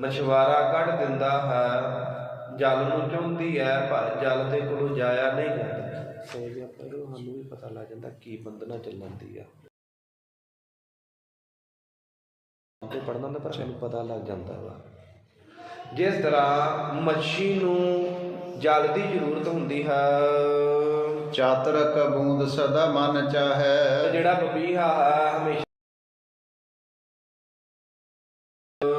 ਮਛਵਾਰਾ ਕੱਢ ਦਿੰਦਾ ਹੈ। ਜਲ ਨੂੰ ਚੋਂਦੀ ਹੈ ਪਰ ਜਲ ਦੇ ਕੋਲੋਂ ਜਾਇਆ ਨਹੀਂ ਜਾਂਦਾ। ਸੋ ਜੇ ਆਪਾਂ ਨੂੰ ਸਾਨੂੰ ਵੀ ਪਤਾ ਲੱਗ ਜਾਂਦਾ ਕੀ ਬੰਦਨਾ ਚੱਲਣ ਦੀ ਆ। ਤੇ ਪੜਨਾ ਨਾ ਪਰ ਸਾਨੂੰ ਪਤਾ ਲੱਗ ਜਾਂਦਾ ਵਾ। ਜਿਸ ਤਰ੍ਹਾਂ ਮੱਛੀ ਨੂੰ ਜਲ ਦੀ ਜ਼ਰੂਰਤ ਹੁੰਦੀ ਹੈ। ਚਾਤਰਕ ਬੂੰਦ ਸਦਾ ਮਨ ਤੇ ਚਾਹੈ ਜਿਹੜਾ ਬਬੀਹਾ ਹੈ ਹਮੇਸ਼ਾ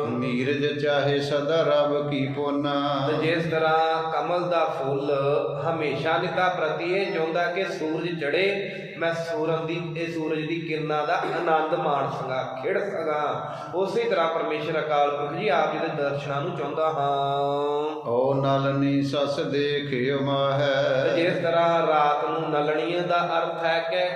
ਨੀਰਜ ਚਾਹੇ ਸਦਾ ਰਬ ਕੀ ਪੋਨਾ। ਤੇ ਜਿਸ ਤਰ੍ਹਾਂ ਕਮਲ ਦਾ ਫੁੱਲ ਹਮੇਸ਼ਾ ਨਿਤਾ ਪ੍ਰਤੀ ਇਹ ਚਾਹੁੰਦਾ ਕਿ ਸੂਰਜ ਚੜੇ ਮੈਂ ਸੂਰਨ ਦੀ ਇਹ ਸੂਰਜ ਦੀ ਕਿਰਨਾਂ ਦਾ ਆਨੰਦ ਮਾਣ ਸਕਾਂ ਖੇਡ ਸਕਾਂ ਉਸੇ ਤਰ੍ਹਾਂ ਪਰਮੇਸ਼ਰ ਅਕਾਲ ਪੁਰਖ ਜੀ ਆਪ ਜੀ ਦੇ ਦਰਸ਼ਨਾਂ ਨੂੰ ਚਾਹੁੰਦਾ ਹਾਂ। ਓ ਨਲਨੀ ਸਸ ਦੇਖਿਓ ਮਾਹੈ। ਜਿਸ ਤਰ੍ਹਾਂ ਰਾਤ ਨੂੰ ਨਲਣੀ ਦਾ ਅਰਥ ਹੈ ਕਿ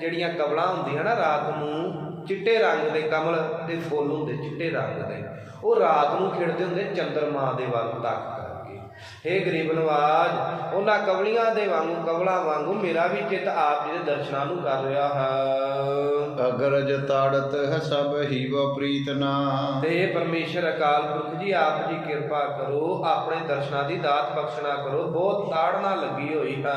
ਜਿਹੜੀਆਂ ਕਮਲਾਂ ਹੁੰਦੀਆਂ ਨਾ ਰਾਤ ਨੂੰ ਚਿੱਟੇ ਰੰਗ ਦੇ ਕਮਲ ਦੇ ਫੁੱਲ ਹੁੰਦੇ ਚਿੱਟੇ ਰੰਗ ਦੇ। ਉਹ ਰਾਤ ਨੂੰ ਖਿੜਦੇ ਹੁੰਦੇ ਚੰਦਰਮਾ ਦੇ ਵੱਲ ਤੱਕ ਕਰਕੇ। ਹੇ ਗਰੀਬ ਨਵਾਜ, ਉਹਨਾਂ ਕਵਲੀਆਂ ਦੇ ਵਾਂਗੂ, ਕਵਲਾਂ ਵਾਂਗੂ ਮੇਰਾ ਵੀ ਚਿੱਤ ਆਪ ਜੀ ਦੇ ਦਰਸ਼ਨਾਂ ਨੂੰ ਕਰ ਰਿਹਾ ਹੈ। ਅਗਰਜ ਤਾੜਤ ਹੈ ਸਭ ਹੀ ਵ ਪ੍ਰੀਤਨਾ ਤੇ ਪਰਮੇਸ਼ਰ ਅਕਾਲ ਪੁਰਖ ਜੀ ਆਪ ਜੀ ਕਿਰਪਾ ਕਰੋ ਆਪਣੇ ਦਰਸ਼ਨਾਂ ਦੀ ਦਾਤ ਬਖਸ਼ਣਾ ਕਰੋ ਬਹੁਤ ਤਾੜਨਾ ਲੱਗੀ ਹੋਈ ਹੈ।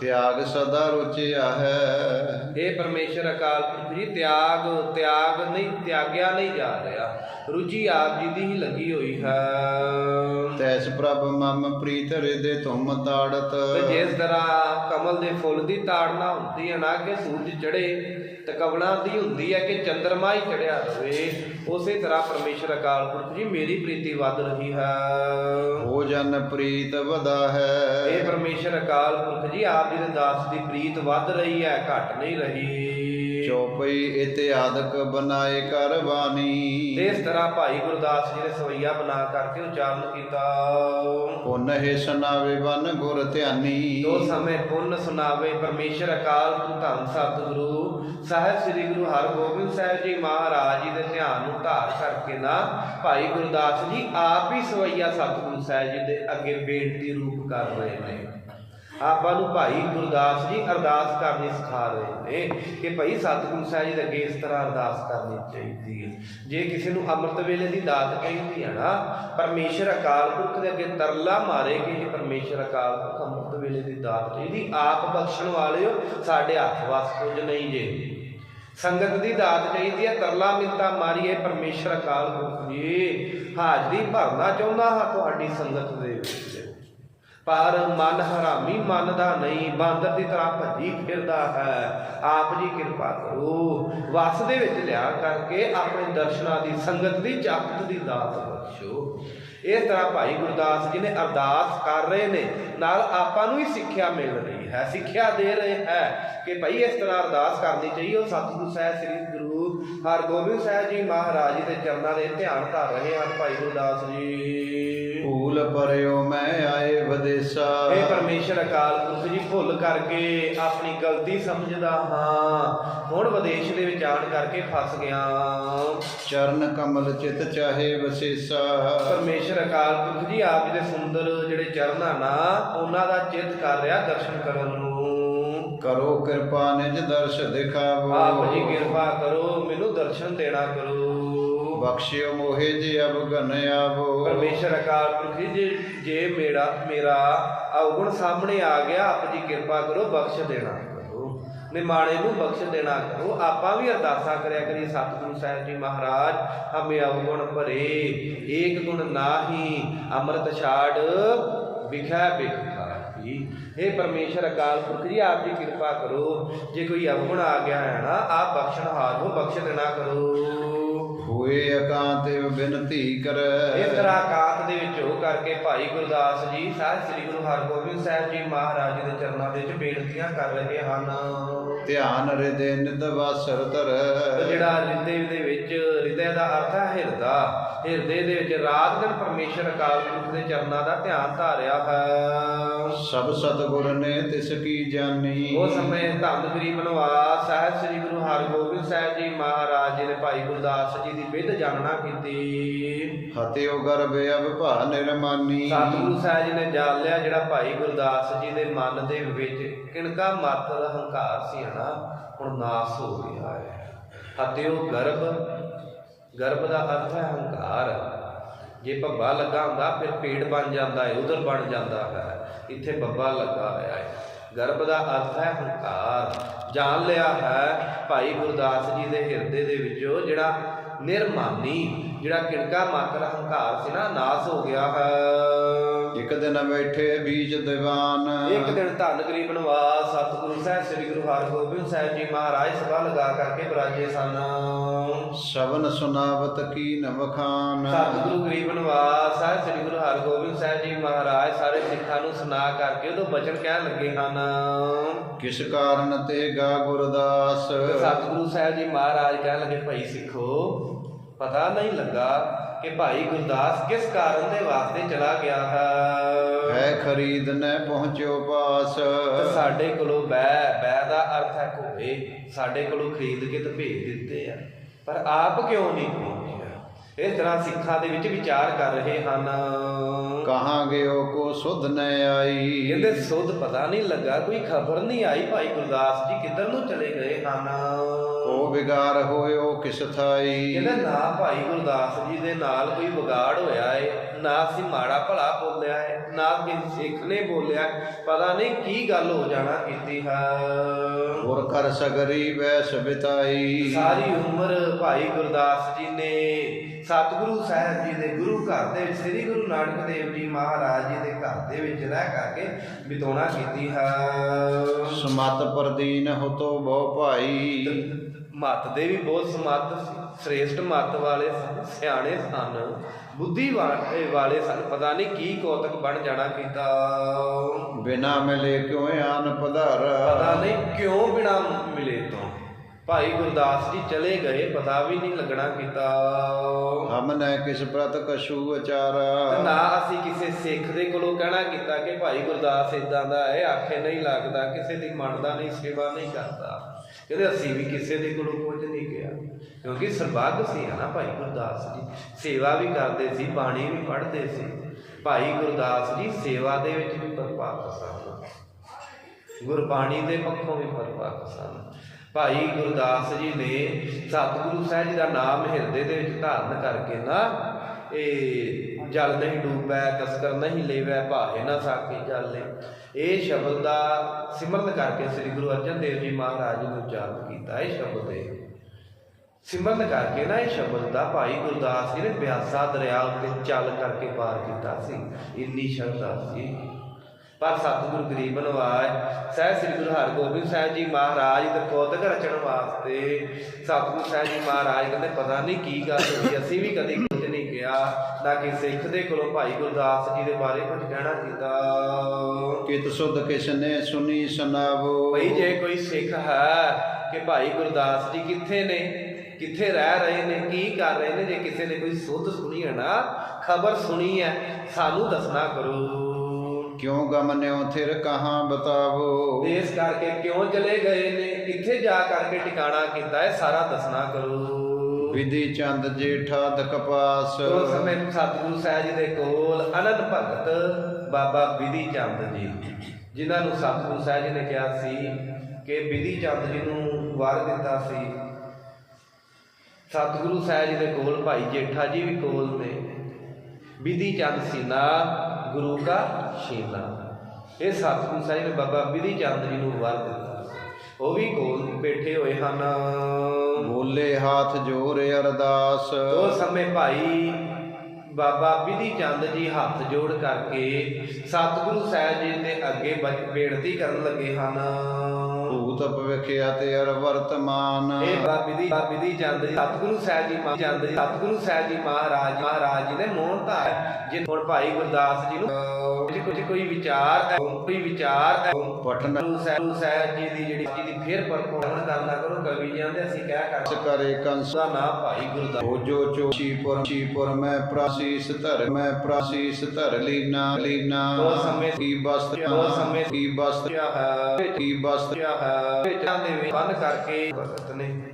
ਤਿਆਗ ਸਦਾ ਰੁਚਿਆ ਹੈ। ਇਹ ਪਰਮੇਸ਼ਰ ਅਕਾਲ ਪੁਰਖ ਜੀ ਤਿਆਗ ਤਿਆਗ ਨਹੀਂ ਤਿਆਗਿਆ ਨਹੀਂ ਜਾ ਰਿਹਾ। ਰੁਚੀ ਆਪ ਜੀ ਦੀ ਹੀ ਲੱਗੀ ਹੋਈ ਹੈ। ਤੈਸ ਪ੍ਰਭ ਮਮ ਪ੍ਰੀਤ ਹਿਰਦੇ ਤੁਮ ਤਾੜਤ। ਜਿਸ ਤਰ੍ਹਾਂ ਕਮਲ ਦੇ ਫੁੱਲ ਦੀ ਤਾੜਨਾ ਹੁੰਦੀ ਹੈ ਨਾ ਕਿ ਸੂਰਜ ਚੜੇ ਤੇ ਕਵਲਾਂ ਦੀ ਹੁੰਦੀ ਹੈ ਕਿ ਚੰਦਰਮਾ ਹੀ ਚੜਿਆ ਰਵੇ। ਉਸੇ ਤਰ੍ਹਾਂ ਪਰਮੇਸ਼ਰ ਅਕਾਲ ਪੁਰਖ ਜੀ ਮੇਰੀ ਪ੍ਰੀਤੀ ਵੱਧ ਰਹੀ ਹੈ। ਹੋ ਜਨ ਪ੍ਰੀਤ ਵਦਾ ਹੈ ਇਹ ਪਰਮੇਸ਼ਰ ਅਕਾਲ ਪੁਰਖ ਜੀ ਆਪ ਜੀ ਦੇ ਦਾਸ ਦੀ ਪ੍ਰੀਤ ਵੱਧ ਰਹੀ ਹੈ ਘਟ ਨਹੀਂ ਰਹੀ। ਚੌਪਈ ਇਤਿਆਦਕ ਬਨਾਏ ਕਰ ਬਾਣੀ। ਇਸ ਤਰ੍ਹਾਂ ਭਾਈ ਗੁਰਦਾਸ ਜੀ ਨੇ ਸਵਈਆ ਬਣਾ ਕਰਕੇ ਉਚਾਰਨ ਕੀਤਾ। ਪੁਨ ਹੈ ਸੁਨਾਵੇ ਬਨ ਗੁਰ ਧਿਆਨੀ। ਦੋ ਸਮੇਂ ਪੁੰਨ ਸੁਣਾਵੇ ਪਰਮੇਸ਼ਰ ਅਕਾਲ ਪੁਰਖ ਧੰਨ ਸਤਿਗੁਰੂ। ਸਾਹਿਬ ਸ੍ਰੀ ਗੁਰੂ ਹਰਗੋਬਿੰਦ ਸਾਹਿਬ ਜੀ ਮਹਾਰਾਜ ਜੀ ਦੇ ਧਿਆਨ ਨੂੰ ਧਾਰ ਕਰਕੇ ਨਾ ਭਾਈ ਗੁਰਦਾਸ ਜੀ ਆਪ ਹੀ ਸਵਈਆ ਸਤਿਗੁਰੂ ਸਾਹਿਬ ਜੀ ਦੇ ਅੱਗੇ ਬੇਨਤੀ ਰੂਪ ਕਰ ਰਹੇ ਨੇ। ਆਪਾਂ ਨੂੰ ਭਾਈ ਗੁਰਦਾਸ ਜੀ ਅਰਦਾਸ ਕਰਨੀ ਸਿਖਾ ਰਹੇ ਨੇ ਕਿ ਭਾਈ ਸਤਿਗੁਰੂ ਸਾਹਿਬ ਜੀ ਦੇ ਅੱਗੇ ਇਸ ਤਰ੍ਹਾਂ ਅਰਦਾਸ ਕਰਨੀ ਚਾਹੀਦੀ ਹੈ। ਜੇ ਕਿਸੇ ਨੂੰ ਅੰਮ੍ਰਿਤ ਵੇਲੇ ਦੀ ਦਾਤ ਚਾਹੀਦੀ ਹੈ ਨਾ, ਪਰਮੇਸ਼ਰ ਅਕਾਲ ਪੁਰਖ ਦੇ ਅੱਗੇ ਤਰਲਾ ਮਾਰੇ ਕਿ ਜੀ ਪਰਮੇਸ਼ਰ ਅਕਾਲ ਪੁਰਖ ਅੰਮ੍ਰਿਤ ਵੇਲੇ ਦੀ ਦਾਤ ਚਾਹੀਦੀ। ਆਪ ਬਖਸ਼ਣ ਵਾਲਿਓ, ਸਾਡੇ ਹੱਥ ਵਸ ਕੁਝ ਨਹੀਂ ਜੇ। ਸੰਗਤ ਦੀ ਦਾਤ ਚਾਹੀਦੀ ਹੈ, ਤਰਲਾ ਮਿੰਤਾ ਮਾਰੀਏ ਪਰਮੇਸ਼ਰ ਅਕਾਲ ਪੁਰਖ ਜੀ। ਹਾਜ਼ਰੀ ਭਰਨਾ ਚਾਹੁੰਦਾ ਹਾਂ ਤੁਹਾਡੀ ਸੰਗਤ ਦੇ ਵਿੱਚ। ਪਰ ਮਨ ਹਰਾਮੀ ਮੰਨਦਾ ਨਹੀਂ ਬਾਂਦਰ ਦੀ ਤਰ੍ਹਾਂ ਭੱਜੀ ਫਿਰਦਾ ਹੈ। ਆਪ ਜੀ ਕਿਰਪਾ ਕਰੋ। ਵਸ ਦੇ ਵਿੱਚ ਲਿਆ ਕਰਕੇ ਆਪਣੇ ਦਰਸ਼ਨਾਂ ਦੀ, ਸੰਗਤ ਦੀ ਜਾਗਤ ਦੀ ਦਾਤ ਬਖਸ਼ੋ। ਇਸ ਤਰ੍ਹਾਂ ਭਾਈ ਗੁਰਦਾਸ ਜੀ ਨੇ ਅਰਦਾਸ ਕਰ ਰਹੇ ਨੇ। ਨਾਲ ਆਪਾਂ ਨੂੰ ਹੀ ਸਿੱਖਿਆ ਮਿਲ ਰਹੀ ਹੈ। ਸਿੱਖਿਆ ਦੇ ਰਹੇ ਹੈ ਕਿ ਭਾਈ ਇਸ ਤਰ੍ਹਾਂ ਅਰਦਾਸ ਕਰਨੀ ਚਾਹੀਏ। ਉਹ ਸਤਿਗੁਰੂ ਸਾਹਿਬ ਸ੍ਰੀ ਗੁਰੂ ਹਰਗੋਬਿੰਦ ਸਾਹਿਬ ਜੀ ਮਹਾਰਾਜ ਦੇ ਚਰਨਾਂ ਦੇ ਧਿਆਨ ਧਰ ਰਹੇ ਹਨ ਭਾਈ ਗੁਰਦਾਸ ਜੀ। ਭੂਲ ਪਰਿਓ ਮੈਂ ਆਏ ਵਿਦੇਸਾ। ਇਹ ਪਰਮੇਸ਼ਰ ਅਕਾਲ ਪੁਰਖ ਜੀ ਭੁੱਲ ਕਰਕੇ ਆਪਣੀ ਗਲਤੀ ਸਮਝਦਾ ਹਾਂ। ਹੁਣ ਵਿਦੇਸ਼ ਦੇ ਵਿੱਚ ਆਣ ਕਰਕੇ ਫਸ ਗਿਆ। ਚਰਨ ਕਮਲ ਚਿਤ ਚਾਹੇ ਵਸੇਸਾ। ਪਰਮੇਸ਼ਰ ਅਕਾਲ ਪੁਰਖ ਜੀ ਆਪ ਜੀ ਦੇ ਸੁੰਦਰ ਜਿਹੜੇ ਚਰਨ ਆ ਨਾ ਉਹਨਾਂ ਦਾ ਚਿੱਤ ਕਰ ਰਿਹਾ ਦਰਸ਼ਨ ਕਰਨ ਨੂੰ। ਕਰੋ ਕਿਰਪਾ ਨਿਜ ਦਰਸ਼ ਦਿਖਾਵੋ। ਆਪ ਜੀ ਕਿਰਪਾ ਕਰੋ ਮੈਨੂੰ ਦਰਸ਼ਨ ਦੇਣਾ ਕਰੋ। ਬਖਸ਼ਿਓ ਮੋਹਿ ਜੀ ਅਬ ਗਨ ਆਵੋ। ਪਰਮੇਸ਼ਰ ਅਕਾਲ ਪੁਰਖ ਜੀ ਜੇ- ਮੇਰਾ ਮੇਰਾ ਅਵਗੁਣ ਸਾਹਮਣੇ ਆ ਗਿਆ ਆਪ ਜੀ ਕਿਰਪਾ ਕਰੋ ਬਖਸ਼ ਦੇਣਾ ਕਰੋ। ਨਿਮਾਣੇ ਨੂੰ ਬਖਸ਼ ਦੇਣਾ ਕਰੋ। ਆਪਾਂ ਵੀ ਅਰਦਾਸਾਂ ਕਰਿਆ ਕਰੀ ਸਤਿਗੁਰੂ ਸਾਹਿਬ ਜੀ ਮਹਾਰਾਜ ਹਮੇ ਅਵਗੁਣ ਭਰੇ ਏਕ ਗੁਣ ਨਾਹੀ ਅੰਮ੍ਰਿਤ ਛਾੜ ਵਿਖੈ ਬਿਖਾਈ हे ਪਰਮੇਸ਼ਰ ਅਕਾਲ ਪੁਰਖ ਜੀ ਆਪ ਜੀ ਕਿਰਪਾ ਕਰੋ। ਜੇ ਕੋਈ ਅਵਗੁਣ ਆ ਗਿਆ ਹੈ ਨਾ ਆਪ ਬਖਸ਼ਣਹਾਰ ਨੂੰ ਬਖਸ਼ ਦੇਣਾ ਕਰੋ। ਹੋਏ ਅਕਾਂਤ ਬਿਨਤੀ ਕਰੈ। ਇਸ ਤਰ੍ਹਾਂ ਕਾਤ ਦੇ ਵਿੱਚ ਹੋ ਕਰਕੇ ਭਾਈ ਗੁਰਦਾਸ ਜੀ ਸਾਹਿਬ ਸ੍ਰੀ ਗੁਰੂ ਹਰਗੋਬਿੰਦ ਸਾਹਿਬ ਜੀ ਮਹਾਰਾਜ ਦੇ ਚਰਨਾਂ ਦੇ ਵਿੱਚ ਬੇਨਤੀਆਂ ਕਰ ਰਹੇ ਹਨ। ਧਿਆਨ ਹਿਰਦੇ ਨਿਦ ਵਾਸਰ ਤੇ ਧਰ ਜਿਹੜਾ ਹਿਰਦੇ ਦੇ ਵਿੱਚ ਹਿਰਦੇ ਦਾ ਅਰਥ ਹੈ ਹਿਰਦਾ। ਹਿਰਦੇ ਦੇ ਵਿੱਚ ਰਾਤ ਦਿਨ ਪਰਮੇਸ਼ਰ ਅਕਾਲ ਪੁਰਖ ਦੇ ਚਰਨਾਂ ਦਾ ਧਿਆਨ ਧਾਰਿਆ ਹੈ। ਸਭ ਸਤਿਗੁਰ ਨੇ ਤਿਸ ਕੀ ਜਾਨੀ ਉਹ ਸਮੇਂ ਧੰਨ ਗਰੀਬ ਨਵਾਜ ਸਾਹਿਬ ਸ੍ਰੀ ਗੁਰੂ ਹਰਗੋਬਿੰਦ ਸਾਹਿਬ ਜੀ ਮਹਾਰਾਜ ਜੀ ਨੇ ਭਾਈ ਗੁਰਦਾਸ ਜੀ ਦੀ ਵਿਧ ਜਾਣਨਾ ਕੀਤੀ। ਹਤਿਓ ਗਰਭ ਅਬ ਭਾ ਨਿਰਮਾਨੀ। ਸਤਿਗੁਰੂ ਸਾਹਿਬ ਜੀ ਨੇ ਜਾਣ ਲਿਆ ਜਿਹੜਾ ਭਾਈ ਗੁਰਦਾਸ ਜੀ ਦੇ ਮਨ ਦੇ ਵਿੱਚ ਕਿਣਕਾ ਮਾਤਰ ਹੰਕਾਰ ਸੀ ਹਨਾ ਹੁਣ ਨਾਸ ਹੋ ਗਿਆ ਹੈ। ਉਹ ਗਰਭ ਗਰਭ ਦਾ ਅਰਥ ਹੈ ਹੰਕਾਰ। ਜੇ ਭੱਬਾ ਲੱਗਾ ਹੁੰਦਾ, ਫਿਰ ਪੇੜ ਬਣ ਜਾਂਦਾ ਹੈ, ਉਧਰ ਬਣ ਜਾਂਦਾ ਹੈ, ਇੱਥੇ ਬੱਬਾ ਲੱਗਾ ਹੋਇਆ ਹੈ। ਗਰਭ ਦਾ ਅਰਥ ਹੈ ਹੰਕਾਰ। ਜਾਣ ਲਿਆ ਹੈ ਭਾਈ ਗੁਰਦਾਸ ਜੀ ਦੇ ਹਿਰਦੇ ਦੇ ਵਿੱਚੋਂ ਜਿਹੜਾ ਨਿਰਮਾਨੀ, ਜਿਹੜਾ ਕਿਣਕਾ ਮਾਤਰ ਹੰਕਾਰ ਸੀ ਨਾ, ਨਾਸ ਹੋ ਗਿਆ ਹੈ। ਇੱਕ ਦਿਨ ਬੈਠੇ ਬੀਜ ਦੀਵਾਨ। ਇੱਕ ਦਿਨ ਧੰਨ ਗਰੀਬ ਨਿਵਾਸ ਸਤਿਗੁਰੂ ਸਾਹਿਬ ਸ੍ਰੀ ਗੁਰੂ ਹਰਗੋਬਿੰਦ ਸਾਹਿਬ ਜੀ ਮਹਾਰਾਜ ਸਭਾ ਲਗਾ ਕਰਕੇ ਬਰਾਜੇ ਸਨ। ਸ਼ਵਨ ਸੁਨਾਵਤ ਕੀ ਨਵਖਾਨ ਸਤਿਗੁਰੂ ਗਰੀਬ ਨਿਵਾਸ ਸਾਹਿਬ ਸ੍ਰੀ ਗੁਰੂ ਹਰਗੋਬਿੰਦ ਸਾਹਿਬ ਜੀ ਮਹਾਰਾਜ ਸਾਰੇ ਸਿੱਖਾਂ ਨੂੰ ਸੁਣਾ ਕਰਕੇ ਉਦੋਂ ਬਚਨ ਕਹਿਣ ਲੱਗੇ ਹਨ। ਕਿਸ ਕਾਰਨ ਤੇ ਗਾ ਗੁਰਦਾਸ? ਸਤਿਗੁਰੂ ਸਾਹਿਬ ਜੀ ਮਹਾਰਾਜ ਕਹਿਣ ਲੱਗੇ ਭਾਈ ਸਿੱਖੋ ਪਤਾ ਨਹੀਂ ਲੱਗਾ ਕਿ ਭਾਈ ਗੁਰਦਾਸ ਕਿਸ ਕਾਰਨ ਦੇ ਵਾਸਤੇ ਚਲਾ ਗਿਆ ਹੈ? ਹੈ ਖਰੀਦ ਨੇ ਪਹੁੰਚਿਓ ਪਾਸ। ਸਾਡੇ ਕੋਲੋਂ ਬੈ ਬੈ ਦਾ ਅਰਥ ਹੈ ਘੋੜੇ। ਸਾਡੇ ਕੋਲੋਂ ਖਰੀਦ ਕੇ ਤੇ ਭੇਜ ਦਿੱਤੇ ਆ। ਪਰ ਆਪ ਕਿਉਂ ਨਹੀਂ ਪਹੁੰਚਿਆ ਇਸ ਤਰ੍ਹਾਂ ਸਿੱਖਾਂ ਦੇ ਵਿੱਚ ਵਿਚਾਰ ਕਰ ਰਹੇ ਹਨ। ਕਹਾਂ ਗਿਓ ਕੋ ਸੁਧ ਨ ਆਈ। ਕਹਿੰਦੇ ਸੁਧ ਪਤਾ ਨਹੀਂ ਲੱਗਾ ਕੋਈ ਖਬਰ ਨਹੀਂ ਆਈ ਭਾਈ ਗੁਰਦਾਸ ਜੀ ਕਿੱਧਰ ਨੂੰ ਚਲੇ ਗਏ ਹਨ? ਕੋ ਵਿਗਾਰ ਹੋਇਓ ਕਿਸ ਥਾਈ? ਕਹਿੰਦੇ ਨਾ ਭਾਈ ਗੁਰਦਾਸ ਜੀ ਦੇ ਨਾਲ ਕੋਈ ਵਿਗਾੜ ਹੋਇਆ ਏ ਨਾ ਅਸੀਂ ਮਾੜਾ ਭਲਾ ਬੋਲਿਆ ਏ ਨਾ ਕਿਸੇ ਸਿੱਖ ਨੇ ਬੋਲਿਆ ਪਤਾ ਨਹੀਂ ਕੀ ਗੱਲ ਹੋ ਜਾਣਾ ਕੀਤੀ ਹੈ। ਗੁਰ ਕਰ ਸਗਰੀ ਵੈਸ ਬਿਤਾਈ ਸਾਰੀ ਉਮਰ ਭਾਈ ਗੁਰਦਾਸ ਜੀ ਨੇ ਸਤਿਗੁਰੂ ਸਾਹਿਬ ਜੀ ਦੇ ਗੁਰੂ ਘਰ ਦੇ ਵਿੱਚ ਸ੍ਰੀ ਗੁਰੂ ਨਾਨਕ ਦੇਵ ਜੀ ਮਹਾਰਾਜ ਜੀ ਦੇ ਘਰ ਦੇ ਵਿੱਚ ਰਹਿ ਕਰਕੇ ਬਿਤੋਣਾ ਕੀਤੀ ਹੈ। ਸਮਤ ਪਰਦੀਨ ਹੋਤੋ ਬਹੁ ਭਾਈ। ਮੱਤ ਦੇ ਵੀ ਬਹੁਤ ਸਮੱਤ ਸ੍ਰੇਸ਼ਟ ਮੱਤ ਵਾਲੇ ਸਿਆਣੇ ਸਨ ਬੁੱਧੀ ਵਾਲੇ ਸਨ ਪਤਾ ਨਹੀਂ ਕੀ ਕੌਤਕ ਬਣ ਜਾਣਾ ਕੀਤਾ। ਬਿਨਾ ਮਿਲੇ ਕਿਉ ਆਨ ਪਧਾਰ? ਪਤਾ ਨਹੀਂ ਕਿਉਂ ਬਿਨਾ ਮਿਲੇ ਤੋਂ। ਭਾਈ ਗੁਰਦਾਸ ਜੀ ਚਲੇ ਗਏ ਪਤਾ ਵੀ ਨਹੀਂ ਲੱਗਣਾ ਕੀਤਾ। ਹਮ ਨੇ ਕਿਸ ਪ੍ਰਤ ਕਛੂ ਤੇ ਨਾ ਅਸੀਂ ਕਿਸੇ ਸਿੱਖ ਦੇ ਕੋਲੋਂ ਕਹਿਣਾ ਕੀਤਾ ਕਿ ਭਾਈ ਗੁਰਦਾਸ ਇਦਾਂ ਦਾ ਹੈ, ਆਖੇ ਨਹੀਂ ਲੱਗਦਾ, ਕਿਸੇ ਦੀ ਮੰਨਦਾ ਨਹੀਂ, ਸੇਵਾ ਨਹੀਂ ਕਰਦਾ। ਕਹਿੰਦੇ ਅਸੀਂ ਵੀ ਕਿਸੇ ਦੇ ਕੋਲੋਂ ਕੁਝ ਨਹੀਂ ਕਿਹਾ। ਕਿਉਂਕਿ ਸਰਬੱਗ ਸੀ ਨਾ ਭਾਈ ਗੁਰਦਾਸ ਜੀ। ਸੇਵਾ ਵੀ ਕਰਦੇ ਸੀ, ਬਾਣੀ ਵੀ ਪੜ੍ਹਦੇ ਸੀ। ਭਾਈ ਗੁਰਦਾਸ ਜੀ ਸੇਵਾ ਦੇ ਵਿੱਚ ਵੀ ਪਰਪਾਕ ਸਨ। ਗੁਰਬਾਣੀ ਦੇ ਪੱਖੋਂ ਵੀ ਪਰਪਾਕ ਸਨ। ਭਾਈ ਗੁਰਦਾਸ ਜੀ ਨੇ ਸਤਿਗੁਰੂ ਸਾਹਿਬ ਜੀ ਦਾ ਨਾਮ ਹਿਰਦੇ ਦੇ ਵਿੱਚ ਧਾਰਨ ਕਰਕੇ ਨਾ ਇਹ ਜਲ ਨਹੀਂ ਡੂਬੈ, ਤਸਕਰ ਨਹੀਂ ਲੈਵੈ ਭਾਏ ਨਾ ਸਾਕੀ ਜਲ। ਲੈ ਇਹ ਸ਼ਬਦ ਦਾ ਸਿਮਰਨ ਕਰਕੇ ਸ੍ਰੀ ਗੁਰੂ ਅਰਜਨ ਦੇਵ ਜੀ ਮਹਾਰਾਜ ਜੀ ਨੇ ਉਚਾਰਨ ਕੀਤਾ ਇਹ ਸ਼ਬਦ ਇਹ ਸਿਮਰਨ ਕਰਕੇ ਨਾ ਇਹ ਸ਼ਬਦ ਦਾ ਭਾਈ ਗੁਰਦਾਸ ਜੀ ਨੇ ਬਿਆਸਾ ਦਰਿਆ ਉੱਤੇ ਚੱਲ ਕਰਕੇ ਪਾਰ ਕੀਤਾ ਸੀ। ਇੰਨੀ ਸ਼ਰਧਾ ਸੀ। ਪਰ ਸਤਿਗੁਰੂ ਗਰੀਬ ਨਵਾਜ ਸਹਿ ਸ੍ਰੀ ਗੁਰੂ ਹਰਗੋਬਿੰਦ ਸਾਹਿਬ ਜੀ ਮਹਾਰਾਜ ਦੇ ਕੌਤਕ ਰਚਣ ਵਾਸਤੇ। ਸਤਿਗੁਰੂ ਸਾਹਿਬ ਜੀ ਮਹਾਰਾਜ ਕਹਿੰਦੇ ਪਤਾ ਨਹੀਂ ਕੀ ਗੱਲ ਹੋਈ ਅਸੀਂ ਵੀ ਕਦੀ ਕੁਝ ਨਹੀਂ ਕਿਹਾ ਨਾ ਕਿ ਸਿੱਖ ਦੇ ਕੋਲੋਂ ਭਾਈ ਗੁਰਦਾਸ ਜੀ ਦੇ ਬਾਰੇ ਕੁਝ ਕਹਿਣਾ ਕੀਤਾ ਕਿਤ ਸੁਧ ਕਿਸ ਨੇ ਸੁਨੀ ਸੁਨਾਵੋ ਭਈ ਜੇ ਕੋਈ ਸਿੱਖ ਹੈ ਕਿ ਭਾਈ ਗੁਰਦਾਸ ਜੀ ਕਿੱਥੇ ਨੇ ਕਿੱਥੇ ਰਹਿ ਰਹੇ ਨੇ ਕੀ ਕਰ ਰਹੇ ਨੇ ਜੇ ਕਿਸੇ ਨੇ ਕੋਈ ਸੁੱਧ ਸੁਣੀ ਹੈ ਨਾ ਖਬਰ ਸੁਣੀ ਹੈ ਸਾਨੂੰ ਦੱਸਣਾ ਕਰੋ। ਕਿਉ ਗਮਨਿਓ ਥਿਰ ਕਹਾਂ ਬਤਾਵੋ? ਇਸ ਕਰਕੇ ਕਿਉਂ ਚਲੇ ਗਏ ਨੇ? ਕਿੱਥੇ ਜਾ ਕਰਕੇ ਟਿਕਾਣਾ ਕੀਤਾ ਹੈ ਸਾਰਾ ਦੱਸਣਾ ਕਰੋ। ਵਿਧੀ ਚੰਦ ਜੇਠਾ ਦਕਪਾਸ ਉਸ ਸਮੇਂ ਸਤਿਗੁਰੂ ਸਾਹਿਬ ਜੀ ਦੇ ਕੋਲ ਅਨੰਦ ਭਗਤ ਬਾਬਾ ਵਿਧੀ ਚੰਦ ਜੀ। ਜਿਨ੍ਹਾਂ ਨੂੰ ਸਤਿਗੁਰੂ ਸਾਹਿਬ ਜੀ ਨੇ ਕਿਹਾ ਸੀ ਕਿ ਵਿਧੀ ਚੰਦ ਜੀ ਨੂੰ ਵਰ ਦਿੱਤਾ ਸੀ। ਸਤਿਗੁਰੂ ਸਾਹਿਬ ਜੀ ਦੇ ਕੋਲ ਭਾਈ ਜੇਠਾ ਜੀ ਵੀ ਕੋਲ ਨੇ। ਵਿਧੀ ਚੰਦ ਸੀਨਾ ਗੁਰੂ ਕਾ ਸ਼ੀਨਾ ਇਹ ਸਤਿਗੁਰੂ ਸਾਹਿਬ ਨੇ ਬਾਬਾ ਵਿਧੀ ਚੰਦ ਜੀ ਨੂੰ ਵਰ ਦਿੱਤਾ। ਉਹ ਵੀ ਕੋਲ ਬੈਠੇ ਹੋਏ ਹਨ। ਬੋਲੇ ਹਾਥ ਜੋਰ ਅਰਦਾਸ। ਉਸ ਸਮੇਂ ਭਾਈ ਬਾਬਾ ਵਿਧੀ ਚੰਦ ਜੀ ਹੱਥ ਜੋੜ ਕਰਕੇ ਸਤਿਗੁਰੂ ਸਾਹਿਬ ਜੀ ਦੇ ਅੱਗੇ ਬੇਨਤੀ ਕਰਨ ਲੱਗੇ ਹਨ। ਭੂਤ ਭਵਿਖਿਆ ਤੇ ਅਰ ਵਰਤਮਾਨ। ਇਹ ਬਾਬਾ ਵਿਧੀ ਬਾਬਾ ਵਿਧੀ ਚੰਦ ਜੀ ਸਤਿਗੁਰੂ ਸਾਹਿਬ ਜੀ ਮਹਾ- ਚੰਦ ਜੀ ਸਤਿਗੁਰੂ ਸਾਹਿਬ ਜੀ ਮਹਾਰਾਜ ਮਹਾਰਾਜ ਜੀ ਨੇ ਮੋਹਨ ਧਾਰ ਜਿਨ ਹੁਣ ਭਾਈ ਗੁਰਦਾਸ ਜੀ ਨੂੰ ਜੇ ਕੋਈ ਕੋਈ ਵਿਚਾਰ ਹੈ ਕੋਈ ਵਿਚਾਰ ਹੈ। ਪਟਨ ਸਾਹਿਬ ਸਾਹਿਬ ਜੀ ਦੀ ਜਿਹੜੀ ਜੀ ਦੀ ਫੇਰ ਪਰਖੋਣ ਕਰਨਾ ਕਰੋ ਕਵੀ ਜੀ ਆਂਦੇ ਅਸੀਂ ਕਹਿ ਕਰ ਕਰੇ ਕੰਸ। ਦਾ ਨਾਮ ਭਾਈ ਗੁਰਦਾਸ। ਹੋ ਜੋ ਚੋਚੀਪੁਰ ਚੀਪੁਰ ਮੈਂ ਪ੍ਰਾਸੀਸ ਧਰ ਮੈਂ ਪ੍ਰਾਸੀਸ ਧਰ ਲੀਨਾ ਲੀਨਾ। ਉਸ ਸਮੇਂ- ਕੀ ਬਸਤ ਉਸ ਸਮੇਂ- ਕੀ ਬਸਤ ਕੀ ਬਸਤ ਵਿਚਾਂ ਦੇ ਵਿੱਚ ਬੰਦ ਕਰਕੇ ਭਗਤ ਨੇ